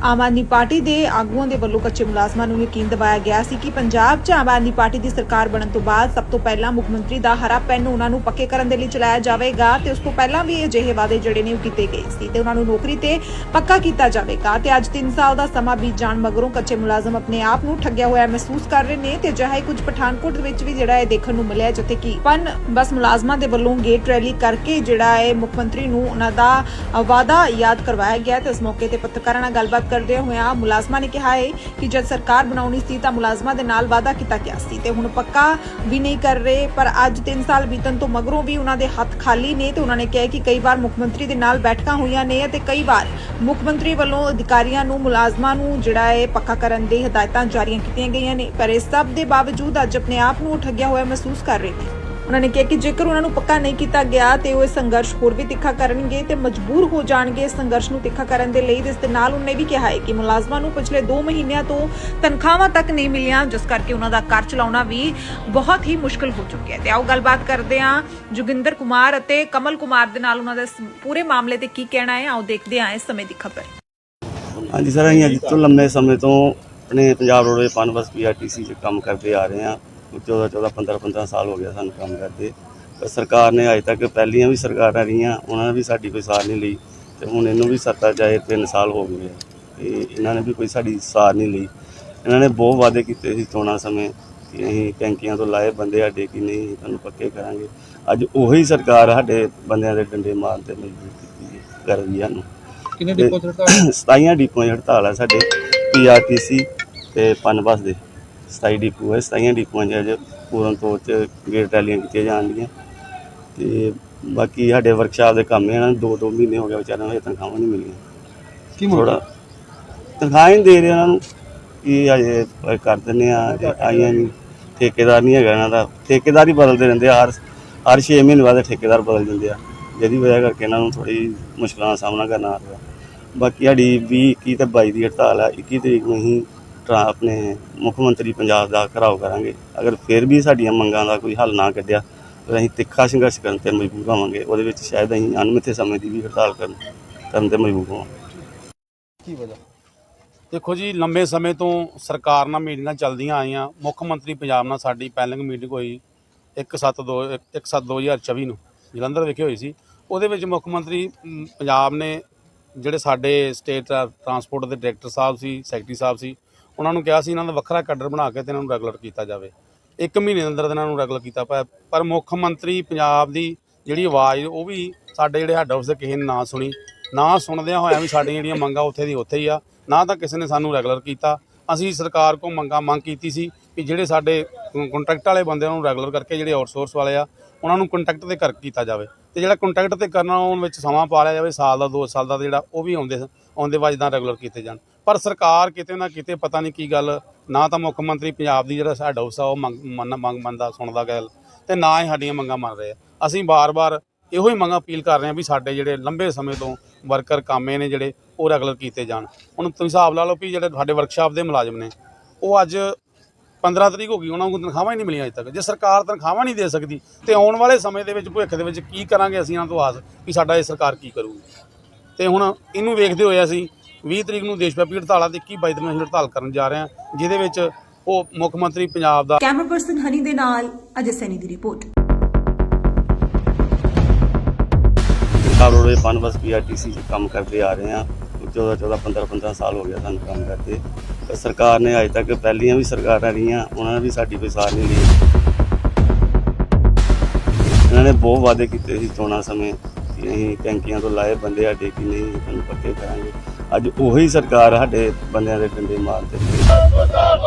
ਆਮ ਆਦਮੀ ਪਾਰਟੀ ਦੇ ਆਗੂਆਂ ਦੇ ਵੱਲੋਂ ਕੱਚੇ ਮੁਲਾਜ਼ਮਾਂ ਨੂੰ ਯਕੀਨ ਦਿਵਾਇਆ ਗਿਆ ਸੀ ਕਿ ਪੰਜਾਬ 'ਚ ਆਮ ਆਦਮੀ ਪਾਰਟੀ ਦੀ ਸਰਕਾਰ ਬਣਨ ਤੋਂ ਬਾਅਦ ਸਭ ਤੋਂ ਪਹਿਲਾਂ ਮੁੱਖ ਮੰਤਰੀ ਦਾ ਹਰਾ ਪੈਨ ਉਹਨਾਂ ਨੂੰ ਪੱਕੇ ਕਰਨ ਦੇ ਲਈ ਚਲਾਇਆ ਜਾਵੇਗਾ ਤੇ ਉਸ ਤੋਂ ਪਹਿਲਾਂ ਵੀ ਅਜਿਹੇ ਵਾਅਦੇ ਜਿਹੜੇ ਨੇ ਉਹ ਕੀਤੇ ਗਏ ਸੀ ਤੇ ਉਹਨਾਂ ਨੂੰ ਨੌਕਰੀ ਤੇ ਪੱਕਾ ਕੀਤਾ ਜਾਵੇਗਾ ਤੇ ਅੱਜ 3 ਸਾਲ ਦਾ ਸਮਾਂ ਬੀਤ ਜਾਣ ਮਗਰੋਂ ਕੱਚੇ ਮੁਲਾਜ਼ਮ ਆਪਣੇ ਆਪ ਨੂੰ ਠੱਗਿਆ ਹੋਇਆ ਮਹਿਸੂਸ ਕਰ ਰਹੇ ਨੇ ਤੇ ਅਜਿਹਾ ਕੁਝ ਪਠਾਨਕੋਟ ਦੇ ਵਿੱਚ ਵੀ ਜਿਹੜਾ ਇਹ ਦੇਖਣ ਨੂੰ ਮਿਲਿਆ ਜਿੱਥੇ ਕਿ ਪਨ ਬਸ ਮੁਲਾਜ਼ਮਾਂ ਦੇ ਵੱਲੋਂ ਗੇਟ ਰੈਲੀ ਕਰਕੇ ਜਿਹੜਾ ਹੈ ਮੁੱਖ ਮੰਤਰੀ ਨੂੰ ਉਹਨਾਂ ਦਾ ਅ, ਵਾਅਦਾ ਯਾਦ ਕਰਵਾਇਆ ਗਿਆ ਤੇ ਇਸ ਮੌਕੇ ਤੇ ਪੱਤਰਕਾਰਾਂ ਨਾਲ ਗੱਲਬਾਤ ਕਰਦੇ ਹੋਇਆਂ ਮੁਲਾਜ਼ਮਾਂ ਨੇ ਕਿਹਾ ਹੈ ਕਿ ਜਦ ਸਰਕਾਰ ਬਣਾਉਣੀ ਸੀ ਤਾਂ ਮੁਲਾਜ਼ਮਾਂ ਦੇ ਨਾਲ ਵਾਅਦਾ ਕੀਤਾ ਗਿਆ ਸੀ ਤੇ ਹੁਣ ਪੱਕਾ ਵੀ ਨਹੀਂ ਕਰ ਰਹੇ, ਪਰ ਅੱਜ 3 ਸਾਲ ਬੀਤਣ ਤੋਂ ਮਗਰੋਂ ਵੀ ਉਹਨਾਂ ਦੇ ਹੱਥ ਖਾਲੀ ਨੇ ਤੇ ਉਹਨਾਂ ਨੇ ਕਿਹਾ ਕਿ ਕਈ ਵਾਰ ਮੁੱਖ ਮੰਤਰੀ ਦੇ ਨਾਲ ਬੈਠਕਾਂ ਹੋਈਆਂ ਨੇ ਅਤੇ ਕਈ ਵਾਰ ਮੁੱਖ ਮੰਤਰੀ ਵੱਲੋਂ ਅਧਿਕਾਰੀਆਂ ਨੂੰ, ਮੁਲਾਜ਼ਮਾਂ ਨੂੰ ਜਿਹੜਾ ਹੈ ਪੱਕਾ ਕਰਨ ਦੀ ਹਦਾਇਤਾਂ ਜਾਰੀਆਂ ਕੀਤੀਆਂ ਗਈਆਂ ਨੇ, ਪਰ ਇਸ ਸਭ ਦੇ ਬਾਵਜੂਦ ਅੱਜ ਆਪਣੇ ਆਪ ਨੂੰ ਠੱਗਿਆ ਹੋਇਆ ਮਹਿਸੂਸ ਕਰ ਰਹੇ ਨੇ। ਉਹਨਾਂ ਨੇ ਕਿਹਾ ਕਿ ਜੇਕਰ ਉਹਨਾਂ ਨੂੰ ਪੱਕਾ ਨਹੀਂ ਕੀਤਾ ਗਿਆ ਤੇ ਉਹ ਇਹ ਸੰਘਰਸ਼ ਹੋਰ ਵੀ ਤਿੱਖਾ ਕਰਨਗੇ ਤੇ ਮਜਬੂਰ ਹੋ ਜਾਣਗੇ ਇਸ ਸੰਘਰਸ਼ ਨੂੰ ਤਿੱਖਾ ਕਰਨ ਦੇ ਲਈ ਇਸ ਦੇ ਨਾਲ ਉਹਨੇ ਵੀ ਕਿਹਾ ਹੈ ਕਿ ਮੁਲਾਜ਼ਮਾਂ ਨੂੰ ਪਿਛਲੇ 2 ਮਹੀਨਿਆਂ ਤੋਂ ਤਨਖਾਹਾਂ ਤੱਕ ਨਹੀਂ ਮਿਲੀਆਂ, ਜਿਸ ਕਰਕੇ ਉਹਨਾਂ ਦਾ ਘਰ ਚਲਾਉਣਾ ਵੀ ਬਹੁਤ ਹੀ ਮੁਸ਼ਕਲ ਹੋ ਚੁੱਕਿਆ ਹੈ। ਤੇ ਆਓ ਗੱਲਬਾਤ ਕਰਦੇ ਹਾਂ ਜੋਗਿੰਦਰ ਕੁਮਾਰ ਅਤੇ ਕਮਲ ਕੁਮਾਰ ਦੇ ਨਾਲ ਉਹਨਾਂ ਦਾ ਇਸ ਪੂਰੇ ਮਾਮਲੇ ਤੇ ਕੀ ਕਹਿਣਾ ਹੈ। ਆਓ ਦੇਖਦੇ ਹਾਂ ਇਸ ਸਮੇਂ ਦੀ ਖਬਰ। ਹਾਂਜੀ ਸਰ, ਅਸੀਂ ਅੱਜ ਤੋਂ ਲੰਮੇ ਸਮੇਂ ਤੋਂ ਆਪਣੇ ਪੰਜਾਬ ਰੋਡਵੇ ਪਨਬਸ ਪੀਆਰਟੀਸੀ 'ਚ ਕੰਮ ਕਰਦੇ ਆ ਰਹੇ ਆ 14 14 15 15 ਸਾਲ ਹੋ ਗਿਆ ਸਾਨੂੰ ਕੰਮ ਕਰਦੇ। ਪਰ ਸਰਕਾਰ ਨੇ ਅਜੇ ਤੱਕ ਪਹਿਲੀਆਂ ਵੀ ਸਰਕਾਰਾਂ ਰਹੀਆਂ ਉਹਨਾਂ ਨੇ ਵੀ ਸਾਡੀ ਕੋਈ ਸਾਰ ਨਹੀਂ ਲਈ ਤੇ ਹੁਣ ਇਹਨੂੰ ਵੀ ਸੱਤਾ ਚਾਹੇ 3 ਸਾਲ ਹੋ ਗਏ ਆ। ਤੇ ਇਹਨਾਂ ਨੇ ਵੀ ਕੋਈ ਸਾਡੀ ਸਾਰ ਨਹੀਂ ਲਈ। ਇਹਨਾਂ ਨੇ ਬਹੁਤ ਵਾਅਦੇ ਕੀਤੇ ਸੀ ਚੋਣਾਂ ਸਮੇਂ ਕਿ ਅਸੀਂ ਟੈਂਕੀਆਂ ਤੋਂ ਲਾਏ ਬੰਦੇ ਸਾਡੇ ਕਿ ਨਹੀਂ ਤੁਹਾਨੂੰ ਪੱਕੇ ਕਰਾਂਗੇ। ਅੱਜ ਉਹੀ ਸਰਕਾਰ ਸਾਡੇ ਬੰਦਿਆਂ ਦੇ ਡੰਡੇ ਮਾਰਨ ਤੇ ਮਜਬੂਰ ਕੀਤੀ ਕਰ ਰਹੀ ਹੈ ਸਾਨੂੰ। ਕਿੰਨੇ ਡਿਪੋ ਸਰਕਾਰ 27 ਡਿਪੂਆਂ ਦੀ ਹੜਤਾਲ ਹੈ ਸਾਡੇ ਪੀਆਰਟੀਸੀ ਤੇ ਪਨਬਸ ਦੇ। 27 ਡਿਪੂ ਹੈ 27 ਡਿਪੂਆਂ 'ਚ ਅੱਜ ਪੂਰਨ ਤੌਰ 'ਚ ਗੇਟ ਰੈਲੀਆਂ ਕੀਤੀਆਂ ਜਾਣਗੀਆਂ। ਤੇ ਬਾਕੀ ਸਾਡੇ ਵਰਕਸ਼ਾਪ ਦੇ ਕੰਮ ਇਹਨਾਂ ਨੂੰ ਦੋ ਦੋ ਮਹੀਨੇ ਹੋ ਗਏ ਵਿਚਾਰਿਆਂ ਨੂੰ ਹਜੇ ਤਨਖਾਹਾਂ ਨਹੀਂ ਮਿਲੀਆਂ। ਕੀ ਥੋੜਾ ਤਨਖਾਹ ਹੀ ਨਹੀਂ ਦੇ ਰਹੇ ਉਹਨਾਂ ਨੂੰ ਕੀ ਅਜੇ ਕਰ ਦਿੰਦੇ ਆ ਆਈਆਂ ਨਹੀਂ। ਠੇਕੇਦਾਰ ਨਹੀਂ ਹੈਗਾ ਇਹਨਾਂ ਦਾ। ਠੇਕੇਦਾਰ ਹੀ ਬਦਲਦੇ ਰਹਿੰਦੇ ਆ ਹਰ ਹਰ 6 ਮਹੀਨੇ ਬਾਅਦ ਠੇਕੇਦਾਰ ਬਦਲ ਜਾਂਦੇ ਆ। ਜਿਹਦੀ ਵਜ੍ਹਾ ਕਰਕੇ ਇਹਨਾਂ ਨੂੰ ਥੋੜੀ ਮੁਸ਼ਕਲਾਂ ਦਾ ਸਾਹਮਣਾ ਕਰਨਾ ਆ ਰਿਹਾ। ਬਾਕੀ ਸਾਡੀ 20 21 ਤੇ 22 ਦੀ ਹੜਤਾਲ ਆ 21 ਤਰੀਕ ਨੂੰ ਅਸੀਂ ਟਰਾ- ਆਪਣੇ ਮੁੱਖ ਮੰਤਰੀ ਪੰਜਾਬ ਦਾ ਘਰਾਓ ਕਰਾਂਗੇ। ਅਗਰ ਫਿਰ ਵੀ ਸਾਡੀਆਂ ਮੰਗਾਂ ਦਾ ਕੋਈ ਹੱਲ ਨਾ ਕੱਢਿਆ, ਫਿਰ ਅਸੀਂ ਤਿੱਖਾ ਸੰਘਰਸ਼ ਕਰਨ ਤੇ ਮਜਬੂਰ ਹੋਵਾਂਗੇ। ਉਹਦੇ ਵਿੱਚ ਸ਼ਾਇਦ ਅਸੀਂ ਅਣਮਿੱਥੇ ਸਮੇਂ ਦੀ ਵੀ ਹੜਤਾਲ ਕਰਨ ਕਰਨ ਤੇ ਮਜਬੂਰ ਹੋਵਾਂਗੇ। ਕੀ ਵਜ੍ਹਾ? ਦੇਖੋ ਜੀ, ਲੰਬੇ ਸਮੇਂ ਤੋਂ ਸਰਕਾਰ ਨਾਲ ਮੀਟਿੰਗਾਂ ਚੱਲਦੀਆਂ ਆਈਆਂ। ਮੁੱਖ ਮੰਤਰੀ ਪੰਜਾਬ ਨਾਲ ਸਾਡੀ ਪਹਿਲਿੰਗ ਮੀਟਿੰਗ ਹੋਈ 172 1/7/2024 ਨੂੰ, ਜਲੰਧਰ ਵਿਖੇ ਹੋਈ ਸੀ। ਉਹਦੇ ਵਿੱਚ ਮੁੱਖ ਮੰਤਰੀ ਪੰਜਾਬ ਨੇ ਜਿਹੜੇ ਸਾਡੇ ਸਟੇਟ ਟਰਾਂਸਪੋਰਟ ਦੇ ਡਾਇਰੈਕਟਰ ਸਾਹਿਬ ਸੀ, ਸੈਕਟਰੀ ਸਾਹਿਬ ਸੀ ਉਹਨਾਂ ਨੂੰ ਕਿਹਾ ਸੀ ਇਹਨਾਂ ਦਾ ਵੱਖਰਾ ਕੈਡਰ ਬਣਾ ਕੇ ਤੇ ਇਹਨਾਂ ਨੂੰ ਰੈਗੂਲਰ ਕੀਤਾ ਜਾਵੇ। ਇੱਕ ਮਹੀਨੇ ਦੇ ਅੰਦਰ ਇਹਨਾਂ ਨੂੰ ਰੈਗੂਲਰ ਕੀਤਾ ਪਿਆ। ਪਰ ਮੁੱਖ ਮੰਤਰੀ ਪੰਜਾਬ ਦੀ ਜਿਹੜੀ ਆਵਾਜ਼, ਉਹ ਵੀ ਸਾਡੇ ਜਿਹੜੇ ਹੈੱਡ ਆਫਿਸ ਦੇ ਕਿਸੇ ਨੇ ਨਾ ਸੁਣੀ। ਨਾ ਸੁਣਦਿਆਂ ਹੋਇਆਂ ਵੀ ਸਾਡੀਆਂ ਜਿਹੜੀਆਂ ਮੰਗਾਂ ਉੱਥੇ ਦੀ ਉੱਥੇ ਹੀ ਆ। ਨਾ ਤਾਂ ਕਿਸੇ ਨੇ ਸਾਨੂੰ ਰੈਗੂਲਰ ਕੀਤਾ। ਅਸੀਂ ਸਰਕਾਰ ਕੋਲ ਮੰਗਾਂ ਮੰਗ ਕੀਤੀ ਸੀ ਕਿ ਜਿਹੜੇ ਸਾਡੇ ਕੰਟਰੈਕਟ ਵਾਲੇ ਬੰਦਿਆਂ ਨੂੰ ਰੈਗੂਲਰ ਕਰਕੇ ਜਿਹੜੇ ਆਊਟਸੋਰਸ ਵਾਲੇ ਆ, ਉਹਨਾਂ ਨੂੰ ਕੰਟਰੈਕਟ ਤੇ ਕਰ ਕੀਤਾ ਜਾਵੇ। ਤੇ ਜਿਹੜਾ ਕੰਟਰੈਕਟ ਤੇ ਕਰਨਾ ਉਹਨਾਂ ਵਿੱਚ ਸਮਾਂ ਪਾ ਲਿਆ ਜਾਵੇ, ਸਾਲ ਦਾ 2 ਸਾਲ ਦਾ ਜਿਹੜਾ ਉਹ ਵੀ ਆਉਂਦੇ ਆਉਂਦੇ ਵਜਦਾਂ ਰੈਗੂਲਰ ਕੀਤੇ ਜਾਣ। ਪਰ ਸਰਕਾਰ ਕਿਤੇ ਨਾ ਕਿਤੇ ਪਤਾ ਨਹੀਂ ਕੀ ਗੱਲ, ਨਾ ਤਾਂ ਮੁੱਖ ਮੰਤਰੀ ਪੰਜਾਬ ਦੀ ਜਿਹੜਾ ਸਾਡਾ ਹਾਊਸ ਆ ਉਹ ਮੰਗ, ਮੰਨ- ਮੰਗ ਮੰਨਦਾ, ਸੁਣਦਾ ਗੱਲ, ਤੇ ਨਾ ਹੀ ਸਾਡੀਆਂ ਮੰਗਾਂ ਮੰਨ ਰਹੇ ਆ। ਅਸੀਂ ਬਾਰ-ਬਾਰ ਇਹੋ ਹੀ ਮੰਗਾਂ ਅਪੀਲ ਕਰ ਰਹੇ ਹਾਂ ਵੀ ਸਾਡੇ ਜਿਹੜੇ ਲੰਬੇ ਸਮੇਂ ਤੋਂ ਵਰਕਰ ਕਾਮੇ ਨੇ ਜਿਹੜੇ, ਉਹ ਰੈਗੂਲਰ ਕੀਤੇ ਜਾਣ। ਹੁਣ ਤੁਸੀਂ ਹਿਸਾਬ ਲਾ ਲਓ ਵੀ ਜਿਹੜੇ ਸਾਡੇ ਵਰਕਸ਼ਾਪ ਦੇ ਮੁਲਾਜ਼ਮ ਨੇ, ਉਹ ਅੱਜ 15 ਤਰੀਕ ਹੋ ਗਈ ਉਹਨਾਂ ਨੂੰ ਤਨਖਾਹਾਂ ਹੀ ਨਹੀਂ ਮਿਲੀਆਂ ਅਜੇ ਤੱਕ। ਜੇ ਸਰਕਾਰ ਤਨਖਾਹਾਂ ਨਹੀਂ ਦੇ ਸਕਦੀ ਤੇ ਆਉਣ ਵਾਲੇ ਸਮੇਂ ਦੇ ਵਿੱਚ ਭਵਿੱਖ ਦੇ ਵਿੱਚ ਕੀ ਕਰਾਂਗੇ ਅਸੀਂ ਇਹਨਾਂ ਤੋਂ ਆਸ ਵੀ ਸਾਡਾ ਇਹ ਸਰਕਾਰ ਕੀ ਕਰੂਗੀ। ਤੇ ਹੁਣ ਇਹਨੂੰ ਵੇਖਦੇ ਹੋਏ ਅਸੀਂ 20 ਤਰੀਕ ਨੂੰ ਦੇਸ਼ ਵਿਆਪੀ ਹੜਤਾਲਾਂ ਤੇ 21 22 ਦਿਨ ਹੜਤਾਲ ਕਰਨ ਜਾ ਰਹੇ ਹਾਂ ਜਿਹਦੇ ਵਿੱਚ ਉਹ ਮੁੱਖ ਮੰਤਰੀ ਪੰਜਾਬ ਦਾ ਕੈਮਰਾ ਪਰਸਨ ਹਨੀ ਦੇ ਨਾਲ ਅਜੇ ਸੈਨੀ ਦੀ report. Punjab roadway PUNBUS PRTC 'ਚ ਕੰਮ ਕਰਦੇ ਆ ਰਹੇ ਆ 14 14 15 15 ਸਾਲ ਹੋ ਗਿਆ ਸਾਨੂੰ ਕੰਮ ਕਰਦੇ ਪਰ ਸਰਕਾਰ ਨੇ ਅਜੇ ਤੱਕ ਪਹਿਲੀਆਂ ਵੀ ਸਰਕਾਰਾਂ ਰਹੀਆਂ, ਉਹਨਾਂ ਨੇ ਵੀ ਸਾਡੀ ਕੋਈ ਸਾਰ ਨਹੀਂ ਲਈ ਇਹਨਾਂ ਨੇ ਬਹੁਤ ਵਾਅਦੇ ਕੀਤੇ ਸੀ ਚੋਣਾਂ ਸਮੇਂ ਕਿ ਅਸੀਂ ਟੈਂਕੀਆਂ ਤੋਂ ਲਾਏ ਬੰਦੇ ਸਾਡੇ ਕਿ ਨਹੀਂ, ਤੁਹਾਨੂੰ ਪੱਕੇ ਕਰਾਂਗੇ। ਅੱਜ ਉਹੀ ਸਰਕਾਰ ਸਾਡੇ ਬੰਦਿਆਂ ਦੇ ਡੰਡੇ ਮਾਰ ਦਿੱਤੇ। ਸਰਕਾਰ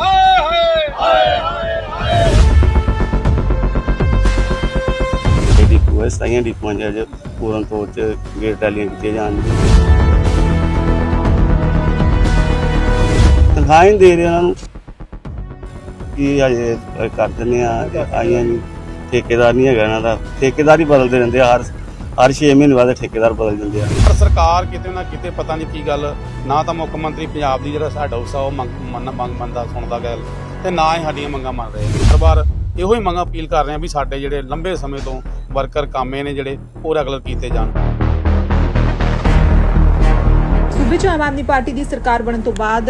ਹਾਏ ਹਾਏ ਇਹ ਡਿਪੂ ਹੈ, ਸਤਾਈਆਂ ਡਿਪੂਆਂ 'ਚ ਅੱਜ ਪੂਰਨ ਤੌਰ 'ਚ ਗੇਟ ਟੈਲੀਆਂ ਕੀਤੀਆਂ ਜਾਣ ਤਨਖਾਹ ਹੀ ਦੇ ਰਹੇ ਉਹਨਾਂ ਨੂੰ। ਕੀ ਅਜੇ ਕਰ ਦਿੰਦੇ ਆ, ਆਈਆਂ ਨਹੀਂ ਠੇਕੇਦਾਰ ਨਹੀਂ ਹੈਗਾ ਇਹਨਾਂ ਦਾ। ਠੇਕੇਦਾਰ ਹੀ ਬਦਲਦੇ ਰਹਿੰਦੇ ਆ, ਹਰ ਹਰ 6 ਮਹੀਨੇ ਬਾਅਦ ਠੇਕੇਦਾਰ ਬਦਲ ਜਾਂਦੇ ਆ। ਪਰ ਸਰਕਾਰ ਕਿਤੇ ਨਾ ਕਿਤੇ ਪਤਾ ਨਹੀਂ ਕੀ ਗੱਲ, ਨਾ ਤਾਂ ਮੁੱਖ ਮੰਤਰੀ ਪੰਜਾਬ ਦੀ ਜਿਹੜਾ ਸਾਡਾ ਉਸਾ ਉਹ ਮੰਗ, ਮੰਨ- ਮੰਗ ਮੰਨਦਾ, ਸੁਣਦਾ ਗੱਲ, ਤੇ ਨਾ ਹੀ ਸਾਡੀਆਂ ਮੰਗਾਂ ਮੰਨ ਰਹੇ। ਹਰ ਵਾਰ ਇਹੋ ਹੀ ਮੰਗਾਂ ਅਪੀਲ ਕਰ ਰਹੇ ਆ ਵੀ ਸਾਡੇ ਜਿਹੜੇ ਲੰਬੇ ਸਮੇਂ ਤੋਂ ਵਰਕਰ ਕਾਮੇ ਨੇ ਜਿਹੜੇ ਉਹ ਰੈਗੂਲਰ ਕੀਤੇ ਜਾਣ। ਸੂਬੇ 'ਚ ਆਮ ਆਦਮੀ ਪਾਰਟੀ ਦੀ ਸਰਕਾਰ ਬਣਨ ਤੋਂ ਬਾਅਦ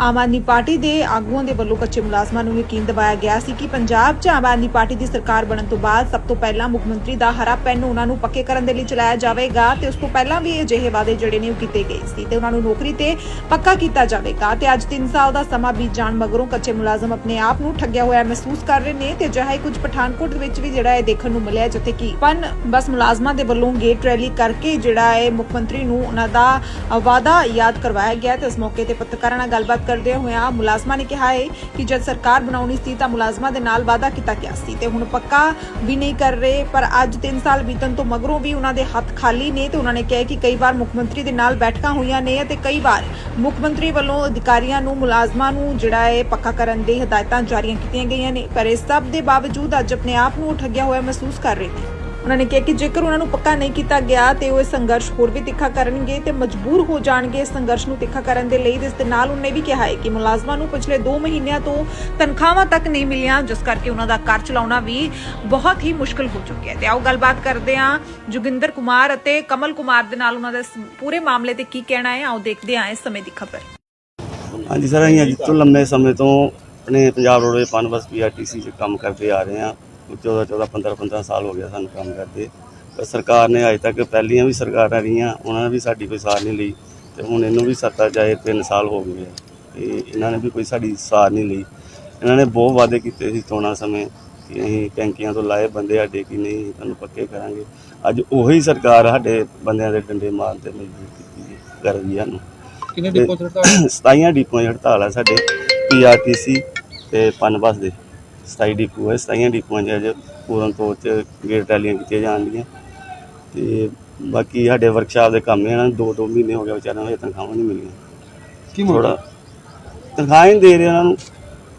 ਆਮ ਆਦਮੀ ਪਾਰਟੀ ਦੇ ਆਗੂਆਂ ਦੇ ਵੱਲੋਂ ਕੱਚੇ ਮੁਲਾਜ਼ਮਾਂ ਨੂੰ ਯਕੀਨ ਦਿਵਾਇਆ ਗਿਆ ਸੀ ਕਿ ਪੰਜਾਬ 'ਚ ਆਮ ਆਦਮੀ ਪਾਰਟੀ ਦੀ ਸਰਕਾਰ ਬਣਨ ਤੋਂ ਬਾਅਦ ਸਭ ਤੋਂ ਪਹਿਲਾਂ ਮੁੱਖ ਮੰਤਰੀ ਦਾ ਹਰਾ ਪੈਨ ਉਹਨਾਂ ਨੂੰ ਪੱਕੇ ਕਰਨ ਦੇ ਲਈ ਚਲਾਇਆ ਜਾਵੇਗਾ ਤੇ ਉਸ ਤੋਂ ਪਹਿਲਾਂ ਵੀ ਅਜਿਹੇ ਵਾਅਦੇ ਜਿਹੜੇ ਨੇ ਉਹ ਕੀਤੇ ਗਏ ਸੀ ਤੇ ਉਹਨਾਂ ਨੂੰ ਨੌਕਰੀ ਤੇ ਪੱਕਾ ਕੀਤਾ ਜਾਵੇਗਾ ਤੇ ਅੱਜ 3 ਸਾਲ ਦਾ ਸਮਾਂ ਬੀਤ ਜਾਣ ਮਗਰੋਂ ਕੱਚੇ ਮੁਲਾਜ਼ਮ ਆਪਣੇ ਆਪ ਨੂੰ ਠੱਗਿਆ ਹੋਇਆ ਮਹਿਸੂਸ ਕਰ ਰਹੇ ਨੇ ਤੇ ਅਜਿਹਾ ਕੁਝ ਪਠਾਨਕੋਟ ਵਿੱਚ ਵੀ ਜਿਹੜਾ ਇਹ ਦੇਖਣ ਨੂੰ ਮਿਲਿਆ ਜਿੱਥੇ ਕਿ ਪਨ ਬਸ ਮੁਲਾਜ਼ਮਾਂ ਦੇ ਵੱਲੋਂ ਗੇਟ ਰੈਲੀ ਕਰਕੇ ਜਿਹੜਾ ਹੈ ਮੁੱਖ ਮੰਤਰੀ ਨੂੰ ਉਹਨਾਂ ਦਾ ਅ, ਵਾਅਦਾ ਯਾਦ ਕਰਵਾਇਆ ਗਿਆ ਤੇ ਇਸ ਮੌਕੇ ਤੇ ਪੱਤਰਕਾਰਾਂ ਨਾਲ ਗੱਲਬਾਤ ਕਰਦੇ ਹੋਇਆ ਮੁਲਾਜ਼ਮਾਂ ਨੇ ਕਿਹਾ ਹੈ ਕਿ ਜਦ ਸਰਕਾਰ ਬਣਾਉਣੀ ਸੀ ਤਾਂ ਮੁਲਾਜ਼ਮਾਂ ਦੇ ਨਾਲ ਵਾਅਦਾ ਕੀਤਾ ਗਿਆ ਸੀ ਤੇ ਹੁਣ ਪੱਕਾ ਵੀ ਨਹੀਂ ਕਰ ਰਹੇ, ਪਰ ਅੱਜ 3 ਸਾਲ ਬੀਤਣ ਤੋਂ ਮਗਰੋਂ ਵੀ ਉਹਨਾਂ ਦੇ ਹੱਥ ਖਾਲੀ ਨੇ ਤੇ ਉਹਨਾਂ ਨੇ ਕਿਹਾ ਕਿ ਕਈ ਵਾਰ ਮੁੱਖ ਮੰਤਰੀ ਦੇ ਨਾਲ ਬੈਠਕਾਂ ਹੋਈਆਂ ਨੇ ਅਤੇ ਕਈ ਵਾਰ ਮੁੱਖ ਮੰਤਰੀ ਵੱਲੋਂ ਅਧਿਕਾਰੀਆਂ ਨੂੰ, ਮੁਲਾਜ਼ਮਾਂ ਨੂੰ ਜਿਹੜਾ ਹੈ ਪੱਕਾ ਕਰਨ ਦੀ ਹਦਾਇਤਾਂ ਜਾਰੀਆਂ ਕੀਤੀਆਂ ਗਈਆਂ ਨੇ, ਪਰ ਇਸ ਸਭ ਦੇ ਬਾਵਜੂਦ ਅੱਜ ਆਪਣੇ ਆਪ ਨੂੰ ਠੱਗਿਆ ਹੋਇਆ ਮਹਿਸੂਸ ਕਰ ਰਹੇ ਨੇ। ਉਹਨਾਂ ਨੇ ਕਿਹਾ ਕਿ ਜੇਕਰ ਉਹਨਾਂ ਨੂੰ ਪੱਕਾ ਨਹੀਂ ਕੀਤਾ ਗਿਆ ਤੇ ਉਹ ਸੰਘਰਸ਼ ਹੋਰ ਵੀ ਤਿੱਖਾ ਕਰਨਗੇ ਤੇ ਮਜਬੂਰ ਹੋ ਜਾਣਗੇ ਸੰਘਰਸ਼ ਨੂੰ ਤਿੱਖਾ ਕਰਨ ਦੇ ਲਈ ਇਸ ਦੇ ਨਾਲ ਉਹਨੇ ਵੀ ਕਿਹਾ ਹੈ ਕਿ ਮੁਲਾਜ਼ਮਾਂ ਨੂੰ ਪਿਛਲੇ 2 ਮਹੀਨਿਆਂ ਤੋਂ ਤਨਖਾਹਾਂ ਤੱਕ ਨਹੀਂ ਮਿਲੀਆਂ, ਜਿਸ ਕਰਕੇ ਉਹਨਾਂ ਦਾ ਘਰ ਚਲਾਉਣਾ ਵੀ ਬਹੁਤ ਹੀ ਮੁਸ਼ਕਲ ਹੋ ਚੁੱਕਿਆ ਹੈ। ਤੇ ਆਓ ਗੱਲਬਾਤ ਕਰਦੇ ਹਾਂ ਜੋਗਿੰਦਰ ਕੁਮਾਰ ਅਤੇ ਕਮਲ ਕੁਮਾਰ ਦੇ ਨਾਲ ਉਹਨਾਂ ਦਾ ਪੂਰੇ ਮਾਮਲੇ ਤੇ ਕੀ ਕਹਿਣਾ ਹੈ। ਆਓ ਦੇਖਦੇ ਹਾਂ ਇਸ ਸਮੇਂ ਦੀ ਖਬਰ। ਹਾਂਜੀ ਸਰ, ਅਸੀਂ ਅੱਜ ਤੋਂ ਲੰਮੇ ਸਮੇਂ ਤੋਂ ਆਪਣੇ ਪੰਜਾਬ ਰੋਡਵੇ ਪਨਬਸ ਪੀਆਰਟੀਸੀ 'ਚ ਕੰਮ ਕਰਦੇ ਆ ਰਹੇ ਆ 14 14 15 15 ਸਾਲ ਹੋ ਗਿਆ ਸਾਨੂੰ ਕੰਮ ਕਰਦੇ। ਪਰ ਸਰਕਾਰ ਨੇ ਅਜੇ ਤੱਕ ਪਹਿਲੀਆਂ ਵੀ ਸਰਕਾਰਾਂ ਰਹੀਆਂ ਉਹਨਾਂ ਨੇ ਵੀ ਸਾਡੀ ਕੋਈ ਸਾਰ ਨਹੀਂ ਲਈ ਤੇ ਹੁਣ ਇਹਨੂੰ ਵੀ ਸੱਤਾ ਜਾਏ 3 ਸਾਲ ਹੋ ਗਏ ਆ ਤੇ ਇਹਨਾਂ ਨੇ ਵੀ ਕੋਈ ਸਾਡੀ ਸਾਰ ਨਹੀਂ ਲਈ। ਇਹਨਾਂ ਨੇ ਬਹੁਤ ਵਾਅਦੇ ਕੀਤੇ ਸੀ ਚੋਣਾਂ ਸਮੇਂ ਕਿ ਅਸੀਂ ਟੈਂਕੀਆਂ ਤੋਂ ਲਾਏ ਬੰਦੇ ਸਾਡੇ ਕਿ ਨਹੀਂ ਤੁਹਾਨੂੰ ਪੱਕੇ ਕਰਾਂਗੇ। ਅੱਜ ਉਹੀ ਸਰਕਾਰ ਸਾਡੇ ਬੰਦਿਆਂ ਦੇ ਡੰਡੇ ਮਾਰਨ ਤੇ ਮਜਬੂਰ ਕੀਤੀ ਕਰ ਰਹੀ ਸਾਨੂੰ। ਕਿੰਨੇ ਡਿਪੋ ਡਿਪੋ ਸਰਕਾਰ 27 ਡਿਪੂਆਂ ਦੀ ਹੜਤਾਲ ਹੈ ਸਾਡੇ ਪੀਆਰਟੀਸੀ ਤੇ ਪਨਬਸ ਦੇ। 27 ਡਿਪੂ ਹੈ 27 ਡਿਪੂਆਂ 'ਚ ਅੱਜ ਪੂਰਨ ਤੌਰ 'ਚ ਗੇਟ ਟੈਲੀਆਂ ਕੀਤੀਆਂ ਜਾਣਗੀਆਂ। ਤੇ ਬਾਕੀ ਸਾਡੇ ਵਰਕਸ਼ਾਪ ਦੇ ਕੰਮ ਇਹਨਾਂ ਨੂੰ ਦੋ ਦੋ ਮਹੀਨੇ ਹੋ ਗਏ ਵਿਚਾਰਿਆਂ ਨੂੰ ਹਜੇ ਤਨਖਾਹਾਂ ਨਹੀਂ ਮਿਲੀਆਂ। ਕੀ ਥੋੜਾ ਤਨਖਾਹ ਹੀ ਦੇ ਰਹੇ ਉਹਨਾਂ ਨੂੰ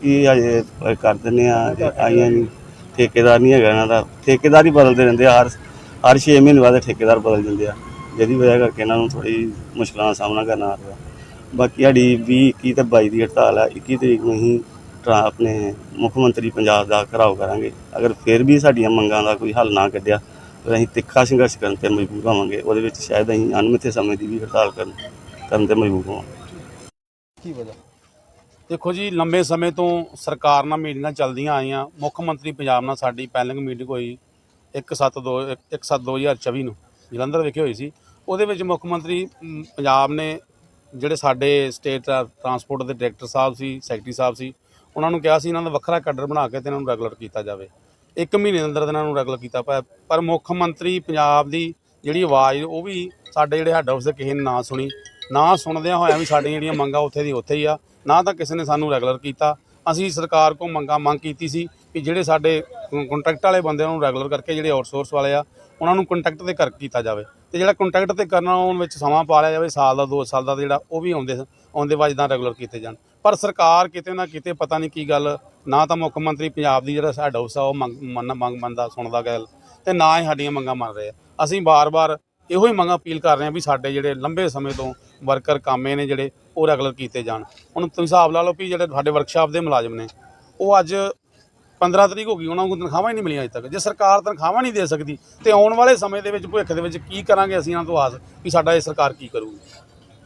ਕੀ ਅਜੇ ਕਰ ਦਿੰਦੇ ਆ ਆਈਆਂ ਨਹੀਂ। ਠੇਕੇਦਾਰ ਨਹੀਂ ਹੈਗਾ ਇਹਨਾਂ ਦਾ। ਠੇਕੇਦਾਰ ਹੀ ਬਦਲਦੇ ਰਹਿੰਦੇ ਆ ਹਰ ਹਰ 6 ਮਹੀਨੇ ਬਾਅਦ ਠੇਕੇਦਾਰ ਬਦਲ ਜਾਂਦੇ ਆ। ਜਿਹਦੀ ਵਜ੍ਹਾ ਕਰਕੇ ਇਹਨਾਂ ਨੂੰ ਥੋੜੀ ਮੁਸ਼ਕਲਾਂ ਦਾ ਸਾਹਮਣਾ ਕਰਨਾ ਆ ਰਿਹਾ। ਬਾਕੀ ਸਾਡੀ 20 21 ਤੇ 22 ਦੀ ਹੜਤਾਲ ਆ 21 ਤਰੀਕ ਨੂੰ ਅਸੀਂ ਟਰਾ- ਆਪਣੇ ਮੁੱਖ ਮੰਤਰੀ ਪੰਜਾਬ ਦਾ ਘਰਾਓ ਕਰਾਂਗੇ। ਅਗਰ ਫਿਰ ਵੀ ਸਾਡੀਆਂ ਮੰਗਾਂ ਦਾ ਕੋਈ ਹੱਲ ਨਾ ਕੱਢਿਆ ਤਾਂ ਅਸੀਂ ਤਿੱਖਾ ਸੰਘਰਸ਼ ਕਰਨ ਤੇ ਮਜਬੂਰ ਹੋਵਾਂਗੇ। ਉਹਦੇ ਵਿੱਚ ਸ਼ਾਇਦ ਅਸੀਂ ਅਣਮਿੱਥੇ ਸਮੇਂ ਦੀ ਵੀ ਹੜਤਾਲ ਕਰਨ ਕਰਨ ਤੇ ਮਜਬੂਰ ਹੋਵਾਂਗੇ। ਕੀ ਵਜ੍ਹਾ? ਦੇਖੋ ਜੀ, ਲੰਬੇ ਸਮੇਂ ਤੋਂ ਸਰਕਾਰ ਨਾਲ ਮੀਟਿੰਗਾਂ ਚੱਲਦੀਆਂ ਆਈਆਂ। ਮੁੱਖ ਮੰਤਰੀ ਪੰਜਾਬ ਨਾਲ ਸਾਡੀ ਪਹਿਲਿੰਗ ਮੀਟਿੰਗ ਹੋਈ 172 1/7/2024 ਨੂੰ, ਜਲੰਧਰ ਵਿਖੇ ਹੋਈ ਸੀ। ਉਹਦੇ ਵਿੱਚ ਮੁੱਖ ਮੰਤਰੀ ਪੰਜਾਬ ਨੇ ਜਿਹੜੇ ਸਾਡੇ ਸਟੇਟ ਟਰਾਂਸਪੋਰਟ ਦੇ ਡਾਇਰੈਕਟਰ ਸਾਹਿਬ ਸੀ, ਸੈਕਟਰੀ ਸਾਹਿਬ ਸੀ ਉਹਨਾਂ ਨੂੰ ਕਿਹਾ ਸੀ ਇਹਨਾਂ ਦਾ ਵੱਖਰਾ ਕੈਡਰ ਬਣਾ ਕੇ ਤੇ ਇਹਨਾਂ ਨੂੰ ਰੈਗੂਲਰ ਕੀਤਾ ਜਾਵੇ। ਇੱਕ ਮਹੀਨੇ ਦੇ ਅੰਦਰ ਇਹਨਾਂ ਨੂੰ ਰੈਗੂਲਰ ਕੀਤਾ ਪਿਆ। ਪਰ ਮੁੱਖ ਮੰਤਰੀ ਪੰਜਾਬ ਦੀ ਜਿਹੜੀ ਆਵਾਜ਼, ਉਹ ਵੀ ਸਾਡੇ ਜਿਹੜੇ ਹੈੱਡ ਆਫਿਸ ਦੇ ਕਿਸੇ ਨੇ ਨਾ ਸੁਣੀ। ਨਾ ਸੁਣਦਿਆਂ ਹੋਇਆਂ ਵੀ ਸਾਡੀਆਂ ਜਿਹੜੀਆਂ ਮੰਗਾਂ ਉੱਥੇ ਦੀ ਉੱਥੇ ਹੀ ਆ। ਨਾ ਤਾਂ ਕਿਸੇ ਨੇ ਸਾਨੂੰ ਰੈਗੂਲਰ ਕੀਤਾ। ਅਸੀਂ ਸਰਕਾਰ ਕੋਲ ਮੰਗਾਂ, ਮੰਗ ਕੀਤੀ ਸੀ ਕਿ ਜਿਹੜੇ ਸਾਡੇ ਕੰਟਰੈਕਟ ਵਾਲੇ ਬੰਦੇ ਉਹਨਾਂ ਨੂੰ ਰੈਗੂਲਰ ਕਰਕੇ ਜਿਹੜੇ ਆਊਟਸੋਰਸ ਵਾਲੇ ਆ, ਉਹਨਾਂ ਨੂੰ ਕੰਟਰੈਕਟ ਤੇ ਕਰ, ਕੀਤਾ ਜਾਵੇ। ਤੇ ਜਿਹੜਾ ਕੰਟਰੈਕਟ ਤੇ ਕਰਨਾ ਉਹਨਾਂ ਵਿੱਚ ਸਮਾਂ ਪਾ ਲਿਆ ਜਾਵੇ, ਸਾਲ ਦਾ 2 ਸਾਲ ਦਾ ਜਿਹੜਾ ਉਹ ਵੀ ਆਉਂਦੇ ਆਉਂਦੇ ਵਜਦਾਂ ਰੈਗੂਲਰ ਕੀਤੇ ਜਾਣ। ਪਰ ਸਰਕਾਰ ਕਿਤੇ ਨਾ ਕਿਤੇ ਪਤਾ ਨਹੀਂ ਕੀ ਗੱਲ, ਨਾ ਤਾਂ ਮੁੱਖ ਮੰਤਰੀ ਪੰਜਾਬ ਦੀ ਜਿਹੜਾ ਸਾਡਾ ਉਸਾ ਉਹ ਮੰਗ ਮੰਨ- ਮੰਗ ਮੰਨਦਾ, ਸੁਣਦਾ ਗੱਲ, ਤੇ ਨਾ ਹੀ ਸਾਡੀਆਂ ਮੰਗਾਂ ਮੰਨ ਰਹੇ ਆ। ਅਸੀਂ ਬਾਰ-ਬਾਰ ਇਹੋ ਹੀ ਮੰਗਾਂ ਅਪੀਲ ਕਰ ਰਹੇ ਹਾਂ ਵੀ ਸਾਡੇ ਜਿਹੜੇ ਲੰਬੇ ਸਮੇਂ ਤੋਂ ਵਰਕਰ ਕਾਮੇ ਨੇ ਜਿਹੜੇ, ਉਹ ਰੈਗੂਲਰ ਕੀਤੇ ਜਾਣ। ਹੁਣ ਤੁਸੀਂ ਹਿਸਾਬ ਲਾ ਲਓ ਵੀ ਜਿਹੜੇ ਸਾਡੇ ਵਰਕਸ਼ਾਪ ਦੇ ਮੁਲਾਜ਼ਮ ਨੇ, ਉਹ ਅੱਜ 15 ਤਰੀਕ ਹੋ ਗਈ, ਉਹਨਾਂ ਨੂੰ ਤਨਖਾਹਾਂ ਹੀ ਨਹੀਂ ਮਿਲੀਆਂ ਅਜੇ ਤੱਕ। ਜੇ ਸਰਕਾਰ ਤਨਖਾਹਾਂ ਨਹੀਂ ਦੇ ਸਕਦੀ, ਤੇ ਆਉਣ ਵਾਲੇ ਸਮੇਂ ਦੇ ਵਿੱਚ, ਭਵਿੱਖ ਦੇ ਵਿੱਚ ਕੀ ਕਰਾਂਗੇ ਅਸੀਂ ਇਹਨਾਂ ਤੋਂ ਆਸ ਵੀ ਸਾਡਾ ਇਹ ਸਰਕਾਰ ਕੀ ਕਰੂਗੀ।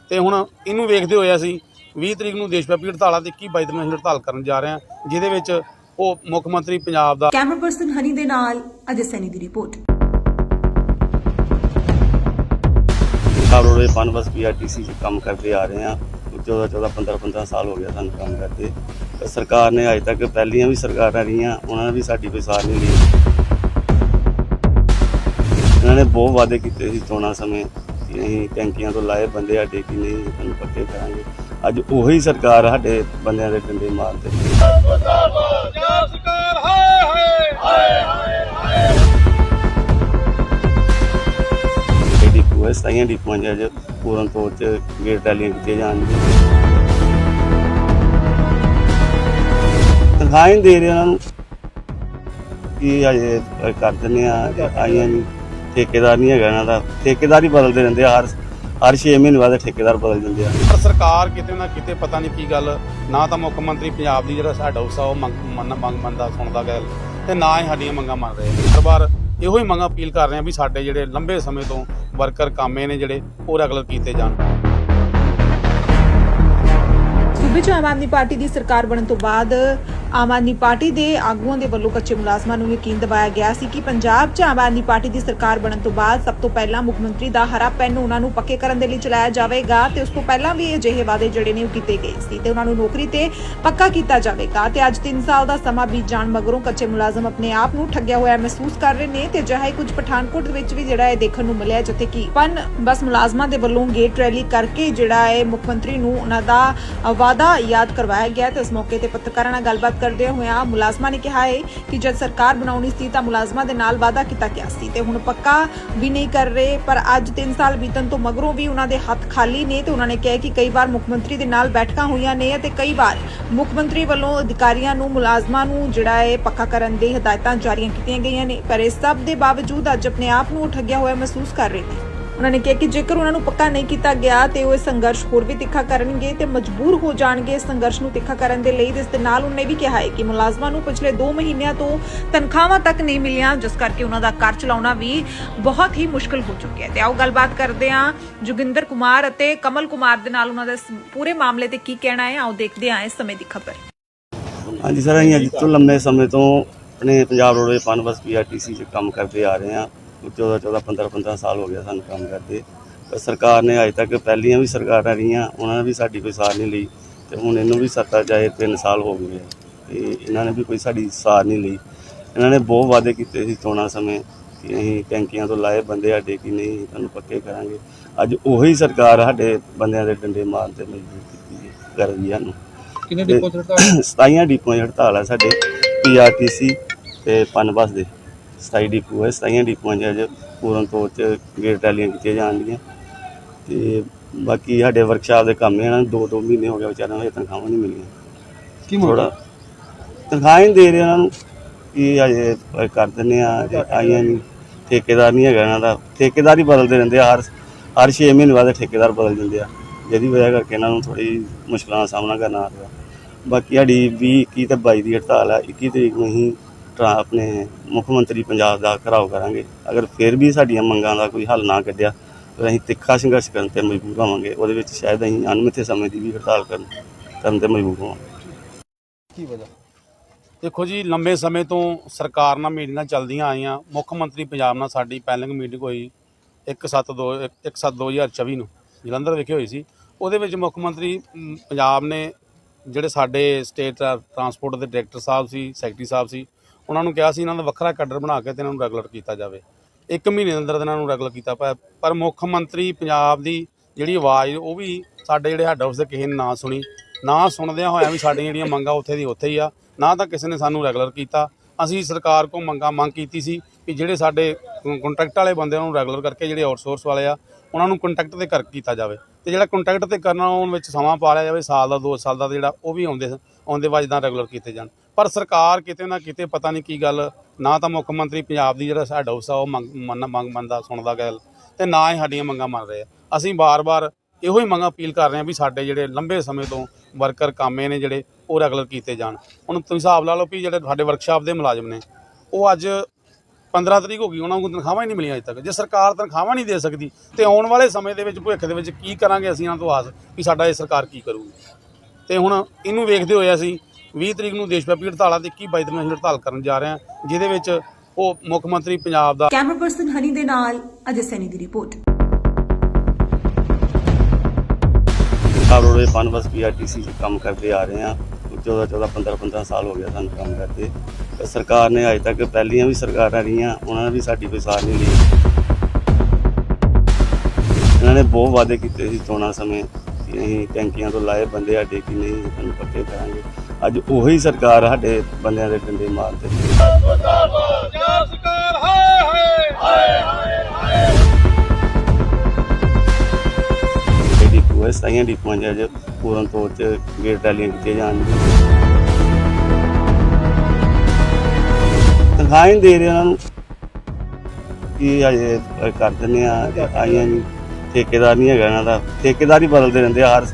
ਤੇ ਹੁਣ ਇਹਨੂੰ ਵੇਖਦੇ ਹੋਏ ਅਸੀਂ 20 ਤਰੀਕ ਨੂੰ ਦੇਸ਼ ਵਿਆਪੀ ਹੜਤਾਲਾਂ ਤੇ 21 22 ਦਿਨ ਅਸੀਂ ਹੜਤਾਲ ਕਰਨ ਜਾ ਰਹੇ ਹਾਂ ਜਿਹਦੇ ਵਿੱਚ ਉਹ ਮੁੱਖ ਮੰਤਰੀ ਪੰਜਾਬ ਦਾ ਕੈਮਰਾ ਪਰਸਨ ਹਨੀ ਦੇ ਨਾਲ ਅਜੇ ਸੈਨੀ ਦੀ ਰਿਪੋਰਟ। ਰੋਡਵੇ ਪਨਬਸ ਪੀਆਰਟੀਸੀ 'ਚ ਕੰਮ ਕਰਦੇ ਆ ਰਹੇ ਆ 14 14 15 15 ਸਾਲ ਹੋ ਗਿਆ ਸਾਨੂੰ ਕੰਮ ਕਰਦੇ। ਤੇ ਸਰਕਾਰ ਨੇ ਅਜੇ ਤੱਕ ਪਹਿਲੀਆਂ ਵੀ ਸਰਕਾਰਾਂ ਰਹੀਆਂ ਉਹਨਾਂ ਨੇ ਵੀ ਸਾਡੀ ਕੋਈ ਸਾਰ ਨਹੀਂ ਲਈ। ਇਹਨਾਂ ਨੇ ਬਹੁਤ ਵਾਅਦੇ ਕੀਤੇ ਸੀ ਚੋਣਾਂ ਸਮੇਂ। ਕਿ ਟੈਂਕੀਆਂ ਤੋਂ ਲਾਏ, ਬੰਦੇ ਸਾਡੇ ਕਿ ਨਹੀਂ ਤੁਹਾਨੂੰ ਪੱਕੇ ਕਰਾਂਗੇ। ਅੱਜ ਉਹੀ ਸਰਕਾਰ ਸਾਡੇ ਬੰਦਿਆਂ ਦੇ ਡੰਡੇ ਮਾਰਦੇ ਸਰਕਾਰ ਹਾਏ ਹਾਏ ਇਹ ਡਿਪੂ ਹੈ ਸਾਈਆਂ ਡਿਪੂਆਂ 'ਚ ਅੱਜ ਪੂਰਨ ਤੌਰ 'ਚ ਗੇਟ ਰੈਲੀਆਂ ਕੀਤੀਆਂ ਜਾਣਗੀਆਂ। ਤਨਖਾਹ ਹੀ ਦੇ ਰਹੇ ਉਹਨਾਂ ਨੂੰ। ਕੀ ਅਜੇ ਕਰ ਦਿੰਦੇ ਆ ਜੇ ਆਈਆਂ ਨਹੀਂ ਠੇਕੇਦਾਰ ਨਹੀਂ ਹੈਗਾ ਇਹਨਾਂ ਦਾ। ਠੇਕੇਦਾਰ ਹੀ ਬਦਲਦੇ ਰਹਿੰਦੇ ਆ, ਹਰ ਹਰ 6 ਮਹੀਨੇ ਬਾਅਦ ਠੇਕੇਦਾਰ ਬਦਲ ਜਾਂਦੇ ਆ। ਪਰ ਸਰਕਾਰ ਕਿਤੇ ਨਾ ਕਿਤੇ ਪਤਾ ਨਹੀਂ ਕੀ ਗੱਲ, ਨਾ ਤਾਂ ਮੁੱਖ ਮੰਤਰੀ ਪੰਜਾਬ ਦੀ ਜਿਹੜਾ ਸਾਡਾ ਹਾਊਸ ਉਹ ਮੰਗ ਮੰਨ- ਮੰਗ ਮੰਨਦਾ, ਸੁਣਦਾ ਗੱਲ ਤੇ ਨਾ ਹੀ ਸਾਡੀਆਂ ਮੰਗਾਂ ਮੰਨ ਰਹੇ ਹਰ ਵਾਰ ਇਹੋ ਹੀ ਮੰਗਾਂ ਅਪੀਲ ਕਰ ਰਹੇ ਆ ਵੀ ਸਾਡੇ ਜਿਹੜੇ ਲੰਬੇ ਸਮੇਂ ਤੋਂ ਵਰਕਰ ਕਾਮੇ ਨੇ ਜਿਹੜੇ, ਉਹ ਰੈਗੂਲਰ ਕੀਤੇ ਜਾਣ। ਸੂਬੇ 'ਚ ਆਮ ਆਦਮੀ ਪਾਰਟੀ ਦੀ ਸਰਕਾਰ ਬਣਨ ਤੋਂ ਬਾਅਦ ਆਮ ਆਦਮੀ ਪਾਰਟੀ ਦੇ ਆਗੂਆਂ ਦੇ ਵੱਲੋਂ ਕੱਚੇ ਮੁਲਾਜ਼ਮਾਂ ਨੂੰ ਯਕੀਨ ਦਿਵਾਇਆ ਗਿਆ ਸੀ ਕਿ ਪੰਜਾਬ 'ਚ ਆਮ ਆਦਮੀ ਪਾਰਟੀ ਦੀ ਸਰਕਾਰ ਬਣਨ ਤੋਂ ਬਾਅਦ ਸਭ ਤੋਂ ਪਹਿਲਾਂ ਮੁੱਖ ਮੰਤਰੀ ਦਾ ਹਰਾ ਪੈਨ ਉਹਨਾਂ ਨੂੰ ਪੱਕੇ ਕਰਨ ਦੇ ਲਈ ਚਲਾਇਆ ਜਾਵੇਗਾ ਤੇ ਉਸ ਤੋਂ ਪਹਿਲਾਂ ਵੀ ਅਜਿਹੇ ਵਾਅਦੇ ਜਿਹੜੇ ਨੇ ਉਹ ਕੀਤੇ ਗਏ ਸੀ ਤੇ ਉਹਨਾਂ ਨੂੰ ਨੌਕਰੀ ਤੇ ਪੱਕਾ ਕੀਤਾ ਜਾਵੇਗਾ ਤੇ ਅੱਜ 3 ਸਾਲ ਦਾ ਸਮਾਂ ਬੀਤ ਜਾਣ ਮਗਰੋਂ ਕੱਚੇ ਮੁਲਾਜ਼ਮ ਆਪਣੇ ਆਪ ਨੂੰ ਠੱਗਿਆ ਹੋਇਆ ਮਹਿਸੂਸ ਕਰ ਰਹੇ ਨੇ ਤੇ ਅਜਿਹਾ ਹੀ ਕੁਝ ਪਠਾਨਕੋਟ ਦੇ ਵਿੱਚ ਵੀ ਜਿਹੜਾ ਹੈ ਦੇਖਣ ਨੂੰ ਮਿਲਿਆ ਜਿੱਥੇ ਕਿ ਪਨ ਬਸ ਮੁਲਾਜ਼ਮਾਂ ਦੇ ਵੱਲੋਂ ਗੇਟ ਰੈਲੀ ਕਰਕੇ ਜਿਹੜਾ ਹੈ ਮੁੱਖ ਮੰਤਰੀ ਨੂੰ ਉਹਨਾਂ ਦਾ ਅ, ਵਾਅਦਾ ਯਾਦ ਕਰਵਾਇਆ ਗਿਆ ਤੇ ਇਸ ਮੌਕੇ ਤੇ ਪੱਤਰਕਾਰਾਂ ਨਾਲ ਗੱਲਬਾਤ ਕਰਦੇ ਹੋਇਆਂ ਮੁਲਾਜ਼ਮਾਂ ਨੇ ਕਿਹਾ ਹੈ ਕਿ ਜਦ ਸਰਕਾਰ ਬਣਾਉਣੀ ਸੀ ਤਾਂ ਮੁਲਾਜ਼ਮਾਂ ਦੇ ਨਾਲ ਵਾਅਦਾ ਕੀਤਾ ਗਿਆ ਸੀ ਤੇ ਹੁਣ ਪੱਕਾ ਵੀ ਨਹੀਂ ਕਰ ਰਹੇ, ਪਰ ਅੱਜ 3 ਸਾਲ ਬੀਤਣ ਤੋਂ ਮਗਰੋਂ ਵੀ ਉਹਨਾਂ ਦੇ ਹੱਥ ਖਾਲੀ ਨੇ ਤੇ ਉਹਨਾਂ ਨੇ ਕਿਹਾ ਕਿ ਕਈ ਵਾਰ ਮੁੱਖ ਮੰਤਰੀ ਦੇ ਨਾਲ ਬੈਠਕਾਂ ਹੋਈਆਂ ਨੇ ਅਤੇ ਕਈ ਵਾਰ ਮੁੱਖ ਮੰਤਰੀ ਵੱਲੋਂ ਅਧਿਕਾਰੀਆਂ ਨੂੰ, ਮੁਲਾਜ਼ਮਾਂ ਨੂੰ ਜਿਹੜਾ ਹੈ ਪੱਕਾ ਕਰਨ ਦੀ ਹਦਾਇਤਾਂ ਜਾਰੀਆਂ ਕੀਤੀਆਂ ਗਈਆਂ ਨੇ, ਪਰ ਇਸ ਸਭ ਦੇ ਬਾਵਜੂਦ ਅੱਜ ਆਪਣੇ ਆਪ ਨੂੰ ਠੱਗਿਆ ਹੋਇਆ ਮਹਿਸੂਸ ਕਰ ਰਹੇ ਨੇ। ਉਹਨਾਂ ਨੇ ਕਿਹਾ ਕਿ ਜੇਕਰ ਉਹਨਾਂ ਨੂੰ ਪੱਕਾ ਨਹੀਂ ਕੀਤਾ ਗਿਆ ਤੇ ਉਹ ਸੰਘਰਸ਼ ਹੋਰ ਵੀ ਤਿੱਖਾ ਕਰਨਗੇ ਤੇ ਮਜਬੂਰ ਹੋ ਜਾਣਗੇ ਇਸ ਸੰਘਰਸ਼ ਨੂੰ ਤਿੱਖਾ ਕਰਨ ਦੇ ਲਈ ਇਸ ਦੇ ਨਾਲ ਉਹਨੇ ਵੀ ਕਿਹਾ ਹੈ ਕਿ ਮੁਲਾਜ਼ਮਾਂ ਨੂੰ ਪਿਛਲੇ 2 ਮਹੀਨਿਆਂ ਤੋਂ ਤਨਖਾਹਾਂ ਤੱਕ ਨਹੀਂ ਮਿਲੀਆਂ, ਜਿਸ ਕਰਕੇ ਉਹਨਾਂ ਦਾ ਘਰ ਚਲਾਉਣਾ ਵੀ ਬਹੁਤ ਹੀ ਮੁਸ਼ਕਲ ਹੋ ਚੁੱਕਿਆ ਹੈ। ਤੇ ਆਓ ਗੱਲਬਾਤ ਕਰਦੇ ਹਾਂ ਜੋਗਿੰਦਰ ਕੁਮਾਰ ਅਤੇ ਕਮਲ ਕੁਮਾਰ ਦੇ ਨਾਲ ਉਹਨਾਂ ਦਾ ਪੂਰੇ ਮਾਮਲੇ ਤੇ ਕੀ ਕਹਿਣਾ ਹੈ। ਆਓ ਦੇਖਦੇ ਹਾਂ ਇਸ ਸਮੇਂ ਦੀ ਖਬਰ। ਹਾਂਜੀ, ਸਰ, ਅਸੀਂ ਅੱਜ ਤੋਂ ਲੰਮੇ ਸਮੇਂ ਤੋਂ ਆਪਣੇ ਪੰਜਾਬ ਰੋਡਵੇ ਪਨਬਸ ਪੀਆਰਟੀਸੀ 'ਚ ਕੰਮ ਕਰਦੇ ਆ ਰਹੇ ਆ 14 14 15 15 ਸਾਲ ਹੋ ਗਿਆ ਸਾਨੂੰ ਕੰਮ ਕਰਦੇ। ਪਰ ਸਰਕਾਰ ਨੇ ਅਜੇ ਤੱਕ ਪਹਿਲੀਆਂ ਵੀ ਸਰਕਾਰਾਂ ਰਹੀਆਂ ਉਹਨਾਂ ਨੇ ਵੀ ਸਾਡੀ ਕੋਈ ਸਾਰ ਨਹੀਂ ਲਈ ਤੇ ਹੁਣ ਇਹਨੂੰ ਵੀ ਸੱਤਾ ਜਾਏ 3 ਸਾਲ ਹੋ ਗਏ ਆ ਤੇ ਇਹਨਾਂ ਨੇ ਵੀ ਕੋਈ ਸਾਡੀ ਸਾਰ ਨਹੀਂ ਲਈ। ਇਹਨਾਂ ਨੇ ਬਹੁਤ ਵਾਅਦੇ ਕੀਤੇ ਸੀ ਚੋਣਾਂ ਸਮੇਂ ਕਿ ਅਸੀਂ ਟੈਂਕੀਆਂ ਤੋਂ ਲਾਏ ਬੰਦੇ ਸਾਡੇ ਕਿ ਨਹੀਂ ਤੁਹਾਨੂੰ ਪੱਕੇ ਕਰਾਂਗੇ। ਅੱਜ ਉਹੀ ਸਰਕਾਰ ਸਾਡੇ ਬੰਦਿਆਂ ਦੇ ਡੰਡੇ ਮਾਰਨ ਤੇ ਮਜਬੂਰ ਕੀਤੀ ਕਰ ਰਹੀ ਹੈ ਸਾਨੂੰ। ਕਿੰਨੇ ਡਿਪੋ ਸਤਾਈਆਂ ਡਿਪੂਆਂ 'ਚ ਹੜਤਾਲ ਹੈ ਸਾਡੇ ਪੀਆਰਟੀਸੀ ਤੇ ਪਨਬਸ ਦੇ। 27 ਡਿਪੂ ਹੈ ਸਤਾਈਆਂ ਡਿਪੂਆਂ 'ਚ ਅੱਜ ਪੂਰਨ ਤੌਰ 'ਚ ਗੇਟ ਰੈਲੀਆਂ ਕੀਤੀਆਂ ਜਾਣਗੀਆਂ। ਤੇ ਬਾਕੀ ਸਾਡੇ ਵਰਕਸ਼ਾਪ ਦੇ ਕੰਮ ਇਹਨਾਂ ਨੂੰ ਦੋ ਦੋ ਮਹੀਨੇ ਹੋ ਗਏ ਵਿਚਾਰਿਆਂ ਨੂੰ ਹਜੇ ਤਨਖਾਹਾਂ ਨਹੀਂ ਮਿਲੀਆਂ। ਕੀ ਥੋੜਾ ਤਨਖਾਹ ਹੀ ਨਹੀਂ ਦੇ ਰਹੇ ਉਹਨਾਂ ਨੂੰ ਕੀ ਅਜੇ ਕਰ ਦਿੰਦੇ ਆ ਆਈਆਂ ਨਹੀਂ। ਠੇਕੇਦਾਰ ਨਹੀਂ ਹੈਗਾ ਇਹਨਾਂ ਦਾ। ਠੇਕੇਦਾਰ ਹੀ ਬਦਲਦੇ ਰਹਿੰਦੇ ਆ ਹਰ ਹਰ 6 ਮਹੀਨੇ ਬਾਅਦ ਠੇਕੇਦਾਰ ਬਦਲ ਜਾਂਦੇ ਆ। ਜਿਹਦੀ ਵਜ੍ਹਾ ਕਰਕੇ ਇਹਨਾਂ ਨੂੰ ਥੋੜੀ ਮੁਸ਼ਕਲਾਂ ਦਾ ਸਾਹਮਣਾ ਕਰਨਾ ਆ ਰਿਹਾ। ਬਾਕੀ ਸਾਡੀ 20 21 ਤੇ 22 ਦੀ ਹੜਤਾਲ ਆ 21 ਤਰੀਕ ਨੂੰ ਅਸੀਂ ਟਰਾ- ਆਪਣੇ ਮੁੱਖ ਮੰਤਰੀ ਪੰਜਾਬ ਦਾ ਘਰਾਓ ਕਰਾਂਗੇ। ਅਗਰ ਫਿਰ ਵੀ ਸਾਡੀਆਂ ਮੰਗਾਂ ਦਾ ਕੋਈ ਹੱਲ ਨਾ ਕੱਢਿਆ ਤਾਂ ਅਸੀਂ ਤਿੱਖਾ ਸੰਘਰਸ਼ ਕਰਨ ਤੇ ਮਜਬੂਰ ਹੋਵਾਂਗੇ। ਉਹਦੇ ਵਿੱਚ ਸ਼ਾਇਦ ਅਸੀਂ ਅਣਮਿੱਥੇ ਸਮੇਂ ਦੀ ਵੀ ਹੜਤਾਲ ਕਰਨ ਕਰਨ ਤੇ ਮਜਬੂਰ ਹੋਵਾਂਗੇ। ਕੀ ਵਜ੍ਹਾ? ਦੇਖੋ ਜੀ, ਲੰਬੇ ਸਮੇਂ ਤੋਂ ਸਰਕਾਰ ਨਾਲ ਮੀਟਿੰਗਾਂ ਚੱਲਦੀਆਂ ਆਈਆਂ। ਮੁੱਖ ਮੰਤਰੀ ਪੰਜਾਬ ਨਾਲ ਸਾਡੀ ਪਹਿਲਿੰਗ ਮੀਟਿੰਗ ਹੋਈ 172 1/7/2024 ਨੂੰ, ਜਲੰਧਰ ਵਿਖੇ ਹੋਈ ਸੀ। ਉਹਦੇ ਵਿੱਚ ਮੁੱਖ ਮੰਤਰੀ ਪੰਜਾਬ ਨੇ ਜਿਹੜੇ ਸਾਡੇ ਸਟੇਟ ਟਰਾਂਸਪੋਰਟ ਦੇ ਡਾਇਰੈਕਟਰ ਸਾਹਿਬ ਸੀ, ਸੈਕਟਰੀ ਸਾਹਿਬ ਸੀ ਉਹਨਾਂ ਨੂੰ ਕਿਹਾ ਸੀ ਇਹਨਾਂ ਦਾ ਵੱਖਰਾ ਕੈਡਰ ਬਣਾ ਕੇ ਤੇ ਇਹਨਾਂ ਨੂੰ ਰੈਗੂਲਰ ਕੀਤਾ ਜਾਵੇ। ਇੱਕ ਮਹੀਨੇ ਦੇ ਅੰਦਰ ਇਹਨਾਂ ਨੂੰ ਰੈਗੂਲਰ ਕੀਤਾ ਪਿਆ। ਪਰ ਮੁੱਖ ਮੰਤਰੀ ਪੰਜਾਬ ਦੀ ਜਿਹੜੀ ਆਵਾਜ਼, ਉਹ ਵੀ ਸਾਡੇ ਜਿਹੜੇ ਹੈੱਡ ਆਫਿਸ ਦੇ ਕਿਸੇ ਨੇ ਨਾ ਸੁਣੀ। ਨਾ ਸੁਣਦਿਆਂ ਹੋਇਆ ਵੀ ਸਾਡੀਆਂ ਜਿਹੜੀਆਂ ਮੰਗਾਂ ਉੱਥੇ ਦੀ ਉੱਥੇ ਹੀ ਆ। ਨਾ ਤਾਂ ਕਿਸੇ ਨੇ ਸਾਨੂੰ ਰੈਗੂਲਰ ਕੀਤਾ। ਅਸੀਂ ਸਰਕਾਰ ਕੋਲ ਮੰਗਾਂ ਮੰਗ ਕੀਤੀ ਸੀ ਕਿ ਜਿਹੜੇ ਸਾਡੇ ਕੰਟਰੈਕਟ ਵਾਲੇ ਬੰਦੇ ਨੂੰ ਰੈਗੂਲਰ ਕਰਕੇ ਜਿਹੜੇ ਆਊਟਸੋਰਸ ਵਾਲੇ ਆ, ਉਹਨਾਂ ਨੂੰ ਕੰਟੈਕਟ ਤੇ ਕਰ, ਕੀਤਾ ਜਾਵੇ। ਤੇ ਜਿਹੜਾ ਕੰਟਰੈਕਟ ਤੇ ਕਰਨਾ ਉਹਨਾਂ ਵਿੱਚ ਸਮਾਂ ਪਾ ਲਿਆ ਜਾਵੇ, ਸਾਲ ਦਾ 2 ਸਾਲ ਦਾ ਜਿਹੜਾ ਉਹ ਵੀ ਆਉਂਦੇ ਆਉਂਦੇ ਵਜਦਾਂ ਰੈਗੂਲਰ ਕੀਤੇ ਜਾਣ। ਪਰ ਸਰਕਾਰ ਕਿਤੇ ਨਾ ਕਿਤੇ ਪਤਾ ਨਹੀਂ ਕੀ ਗੱਲ, ਨਾ ਤਾਂ ਮੁੱਖ ਮੰਤਰੀ ਪੰਜਾਬ ਦੀ ਜਿਹੜਾ ਸਾਡਾ ਹਾਊਸ ਆ ਉਹ ਮੰਗ ਮੰਨ ਮੰਗ ਮੰਨਦਾ, ਸੁਣਦਾ ਗੱਲ, ਤੇ ਨਾ ਹੀ ਸਾਡੀਆਂ ਮੰਗਾਂ ਮੰਨ ਰਹੇ ਆ। ਅਸੀਂ ਬਾਰ-ਬਾਰ ਇਹੋ ਹੀ ਮੰਗਾਂ ਅਪੀਲ ਕਰ ਰਹੇ ਹਾਂ ਵੀ ਸਾਡੇ ਜਿਹੜੇ ਲੰਬੇ ਸਮੇਂ ਤੋਂ ਵਰਕਰ ਕਾਮੇ ਨੇ ਜਿਹੜੇ, ਉਹ ਰੈਗੂਲਰ ਕੀਤੇ ਜਾਣ। ਹੁਣ ਤੁਸੀਂ ਹਿਸਾਬ ਲਾ ਲਓ ਵੀ ਜਿਹੜੇ ਸਾਡੇ ਵਰਕਸ਼ਾਪ ਦੇ ਮੁਲਾਜ਼ਮ ਨੇ, ਉਹ ਅੱਜ 15 ਤਰੀਕ ਹੋ ਗਈ, ਉਹਨਾਂ ਨੂੰ ਤਨਖਾਹਾਂ ਹੀ ਨਹੀਂ ਮਿਲੀਆਂ ਅਜੇ ਤੱਕ। ਜੇ ਸਰਕਾਰ ਤਨਖਾਹਾਂ ਨਹੀਂ ਦੇ ਸਕਦੀ, ਤੇ ਆਉਣ ਵਾਲੇ ਸਮੇਂ ਦੇ ਵਿੱਚ, ਭਵਿੱਖ ਦੇ ਵਿੱਚ ਕੀ ਕਰਾਂਗੇ ਅਸੀਂ ਇਹਨਾਂ ਤੋਂ ਆਸ ਵੀ ਸਾਡਾ ਇਹ ਸਰਕਾਰ ਕੀ ਕਰੂਗੀ। ਤੇ ਹੁਣ ਇਹਨੂੰ ਵੇਖਦੇ ਹੋਏ ਅਸੀਂ 20 ਤਰੀਕ ਨੂੰ ਦੇਸ਼ ਵਿਆਪੀ ਹੜਤਾਲਾਂ ਤੇ 21 22 ਦਿਨ ਅਸੀਂ ਹੜਤਾਲ ਕਰਨ ਜਾ ਰਹੇ ਹਾਂ ਜਿਹਦੇ ਵਿੱਚ ਉਹ ਮੁੱਖ ਮੰਤਰੀ ਪੰਜਾਬ ਦਾ ਕੈਮਰਾ ਪਰਸਨ ਹਨੀ ਦੇ ਨਾਲ ਅਜੇ ਸੈਨੀ ਦੀ ਰਿਪੋਰਟ। ਕਾਰੋਂ ਦੇ ਪਨਬਸ ਪੀਆਰਟੀਸੀ 'ਚ ਕੰਮ ਕਰਦੇ ਆ ਰਹੇ ਆ 14 14 15 15 ਸਾਲ ਹੋ ਗਿਆ ਸਾਨੂੰ ਕੰਮ ਕਰਦੇ। ਤੇ ਸਰਕਾਰ ਨੇ ਅਜੇ ਤੱਕ ਪਹਿਲੀਆਂ ਵੀ ਸਰਕਾਰਾਂ ਰਹੀਆਂ ਉਹਨਾਂ ਨੇ ਵੀ ਸਾਡੀ ਕੋਈ ਸਾਰ ਨਹੀਂ ਲਈ। ਇਹਨਾਂ ਨੇ ਬਹੁਤ ਵਾਅਦੇ ਕੀਤੇ ਸੀ ਚੋਣਾਂ ਸਮੇਂ ਕਿ ਅਸੀਂ ਟੈਂਕੀਆਂ ਤੋਂ ਲਾਏ ਬੰਦੇ ਸਾਡੇ ਕਿ ਨਹੀਂ ਤੁਹਾਨੂੰ ਪੱਕੇ ਕਰਾਂਗੇ। ਅੱਜ ਉਹੀ ਸਰਕਾਰ ਸਾਡੇ ਬੰਦਿਆਂ ਦੇ ਡੰਡੇ ਮਾਰਦੇ ਪੰਜਾਬ ਸਰਕਾਰ ਹਾਏ ਸਾਈਆਂ ਡਿਪੂਆਂ 'ਚ ਅੱਜ ਪੂਰਨ ਤੌਰ 'ਚ ਗੇਟ ਰੈਲੀਆਂ ਕੀਤੀਆਂ ਜਾਣਗੀਆਂ। ਤਨਖਾਹ ਦੇ ਰਹੇ ਉਹਨਾਂ ਨੂੰ। ਕੀ ਅਜੇ ਕਰ ਦਿੰਦੇ ਆ ਜੇ ਆਈਆਂ ਨਹੀਂ ਠੇਕੇਦਾਰ ਨਹੀਂ ਹੈਗਾ ਇਹਨਾਂ ਦਾ। ਠੇਕੇਦਾਰ ਹੀ ਬਦਲਦੇ ਰਹਿੰਦੇ ਆ, ਹਰ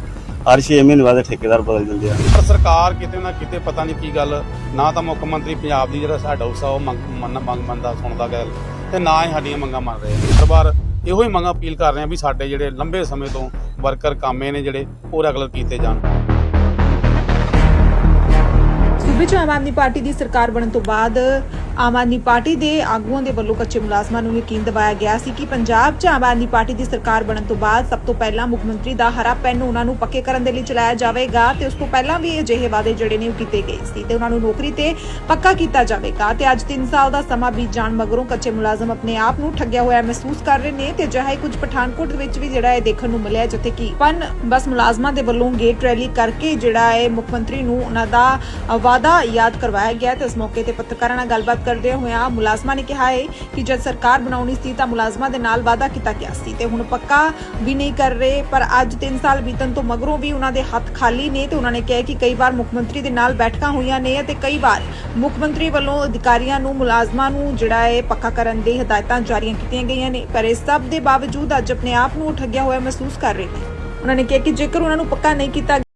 ਹਰ 6 ਮਹੀਨੇ ਬਾਅਦ ਠੇਕੇਦਾਰ ਬਦਲ ਜਾਂਦੇ ਆ। ਪਰ ਸਰਕਾਰ ਕਿਤੇ ਨਾ ਕਿਤੇ ਪਤਾ ਨਹੀਂ ਕੀ ਗੱਲ, ਨਾ ਤਾਂ ਮੁੱਖ ਮੰਤਰੀ ਪੰਜਾਬ ਦੀ ਜਿਹੜਾ ਸਾਡਾ ਹਾਊਸ ਉਹ ਮੰਗ, ਮੰਨ- ਮੰਗ, ਮੰਨਦਾ, ਸੁਣਦਾ ਗੱਲ ਤੇ ਨਾ ਹੀ ਸਾਡੀਆਂ ਮੰਗਾਂ ਮੰਨ ਰਹੇ ਹਰ ਵਾਰ ਇਹੋ ਹੀ ਮੰਗਾਂ ਅਪੀਲ ਕਰ ਰਹੇ ਆ ਵੀ ਸਾਡੇ ਜਿਹੜੇ ਲੰਬੇ ਸਮੇਂ ਤੋਂ ਵਰਕਰ ਕਾਮੇ ਨੇ ਜਿਹੜੇ, ਉਹ ਰੈਗੂਲਰ ਕੀਤੇ ਜਾਣ। ਸੂਬੇ 'ਚ ਆਮ ਆਦਮੀ ਪਾਰਟੀ ਦੀ ਸਰਕਾਰ ਬਣਨ ਤੋਂ ਬਾਅਦ ਆਮ ਆਦਮੀ ਪਾਰਟੀ ਦੇ ਆਗੂਆਂ ਦੇ ਵੱਲੋਂ ਕੱਚੇ ਮੁਲਾਜ਼ਮਾਂ ਨੂੰ ਯਕੀਨ ਦਿਵਾਇਆ ਗਿਆ ਸੀ ਕਿ ਪੰਜਾਬ 'ਚ ਆਮ ਆਦਮੀ ਪਾਰਟੀ ਦੀ ਸਰਕਾਰ ਬਣਨ ਤੋਂ ਬਾਅਦ ਸਭ ਤੋਂ ਪਹਿਲਾਂ ਮੁੱਖ ਮੰਤਰੀ ਦਾ ਹਰਾ ਪੈਨ ਉਹਨਾਂ ਨੂੰ ਪੱਕੇ ਕਰਨ ਦੇ ਲਈ ਚਲਾਇਆ ਜਾਵੇਗਾ ਤੇ ਉਸ ਤੋਂ ਪਹਿਲਾਂ ਵੀ ਅਜਿਹੇ ਵਾਅਦੇ ਜਿਹੜੇ ਨੇ ਉਹ ਕੀਤੇ ਗਏ ਸੀ ਤੇ ਉਹਨਾਂ ਨੂੰ ਨੌਕਰੀ ਤੇ ਪੱਕਾ ਕੀਤਾ ਜਾਵੇਗਾ ਤੇ ਅੱਜ 3 ਸਾਲ ਦਾ ਸਮਾਂ ਬੀਤ ਜਾਣ ਮਗਰੋਂ ਕੱਚੇ ਮੁਲਾਜ਼ਮ ਆਪਣੇ ਆਪ ਨੂੰ ਠੱਗਿਆ ਹੋਇਆ ਮਹਿਸੂਸ ਕਰ ਰਹੇ ਨੇ ਤੇ ਅਜਿਹਾ ਹੀ ਕੁਝ ਪਠਾਨਕੋਟ ਦੇ ਵਿੱਚ ਵੀ ਜਿਹੜਾ ਇਹ ਦੇਖਣ ਨੂੰ ਮਿਲਿਆ ਜਿੱਥੇ ਕਿ ਪਨ ਬਸ ਮੁਲਾਜ਼ਮਾਂ ਦੇ ਵੱਲੋਂ ਗੇਟ ਰੈਲੀ ਕਰਕੇ ਜਿਹੜਾ ਹੈ ਮੁੱਖ ਮੰਤਰੀ ਨੂੰ ਉਹਨਾਂ ਦਾ ਅ, ਵਾਅਦਾ ਯਾਦ ਕਰਵਾਇਆ ਗਿਆ ਤੇ ਇਸ ਮੌਕੇ ਤੇ ਪੱਤਰਕਾਰਾਂ ਨਾਲ ਗੱਲਬਾਤ ਕਰਦੇ ਹੋਇਆਂ ਮੁਲਾਜ਼ਮਾਂ ਨੇ ਕਿਹਾ ਹੈ ਕਿ ਜਦ ਸਰਕਾਰ ਬਣਾਉਣੀ ਸੀ ਤਾਂ ਮੁਲਾਜ਼ਮਾਂ ਦੇ ਨਾਲ ਵਾਅਦਾ ਕੀਤਾ ਗਿਆ ਸੀ ਤੇ ਹੁਣ ਪੱਕਾ ਵੀ ਨਹੀਂ ਕਰ ਰਹੇ, ਪਰ ਅੱਜ 3 ਸਾਲ ਬੀਤਣ ਤੋਂ ਮਗਰੋਂ ਵੀ ਉਹਨਾਂ ਦੇ ਹੱਥ ਖਾਲੀ ਨੇ ਤੇ ਉਹਨਾਂ ਨੇ ਕਿਹਾ ਕਿ ਕਈ ਵਾਰ ਮੁੱਖ ਮੰਤਰੀ ਦੇ ਨਾਲ ਬੈਠਕਾਂ ਹੋਈਆਂ ਨੇ ਅਤੇ ਕਈ ਵਾਰ ਮੁੱਖ ਮੰਤਰੀ ਵੱਲੋਂ ਅਧਿਕਾਰੀਆਂ ਨੂੰ, ਮੁਲਾਜ਼ਮਾਂ ਨੂੰ ਜਿਹੜਾ ਹੈ ਪੱਕਾ ਕਰਨ ਦੀ ਹਦਾਇਤਾਂ ਜਾਰੀਆਂ ਕੀਤੀਆਂ ਗਈਆਂ ਨੇ, ਪਰ ਇਸ ਸਭ ਦੇ ਬਾਵਜੂਦ ਅੱਜ ਆਪਣੇ ਆਪ ਨੂੰ ਠੱਗਿਆ ਹੋਇਆ ਮਹਿਸੂਸ ਕਰ ਰਹੇ ਨੇ। ਉਹਨਾਂ ਨੇ ਕਿਹਾ ਕਿ ਜੇਕਰ ਉਹਨਾਂ ਨੂੰ ਪੱਕਾ ਨਹੀਂ ਕੀਤਾ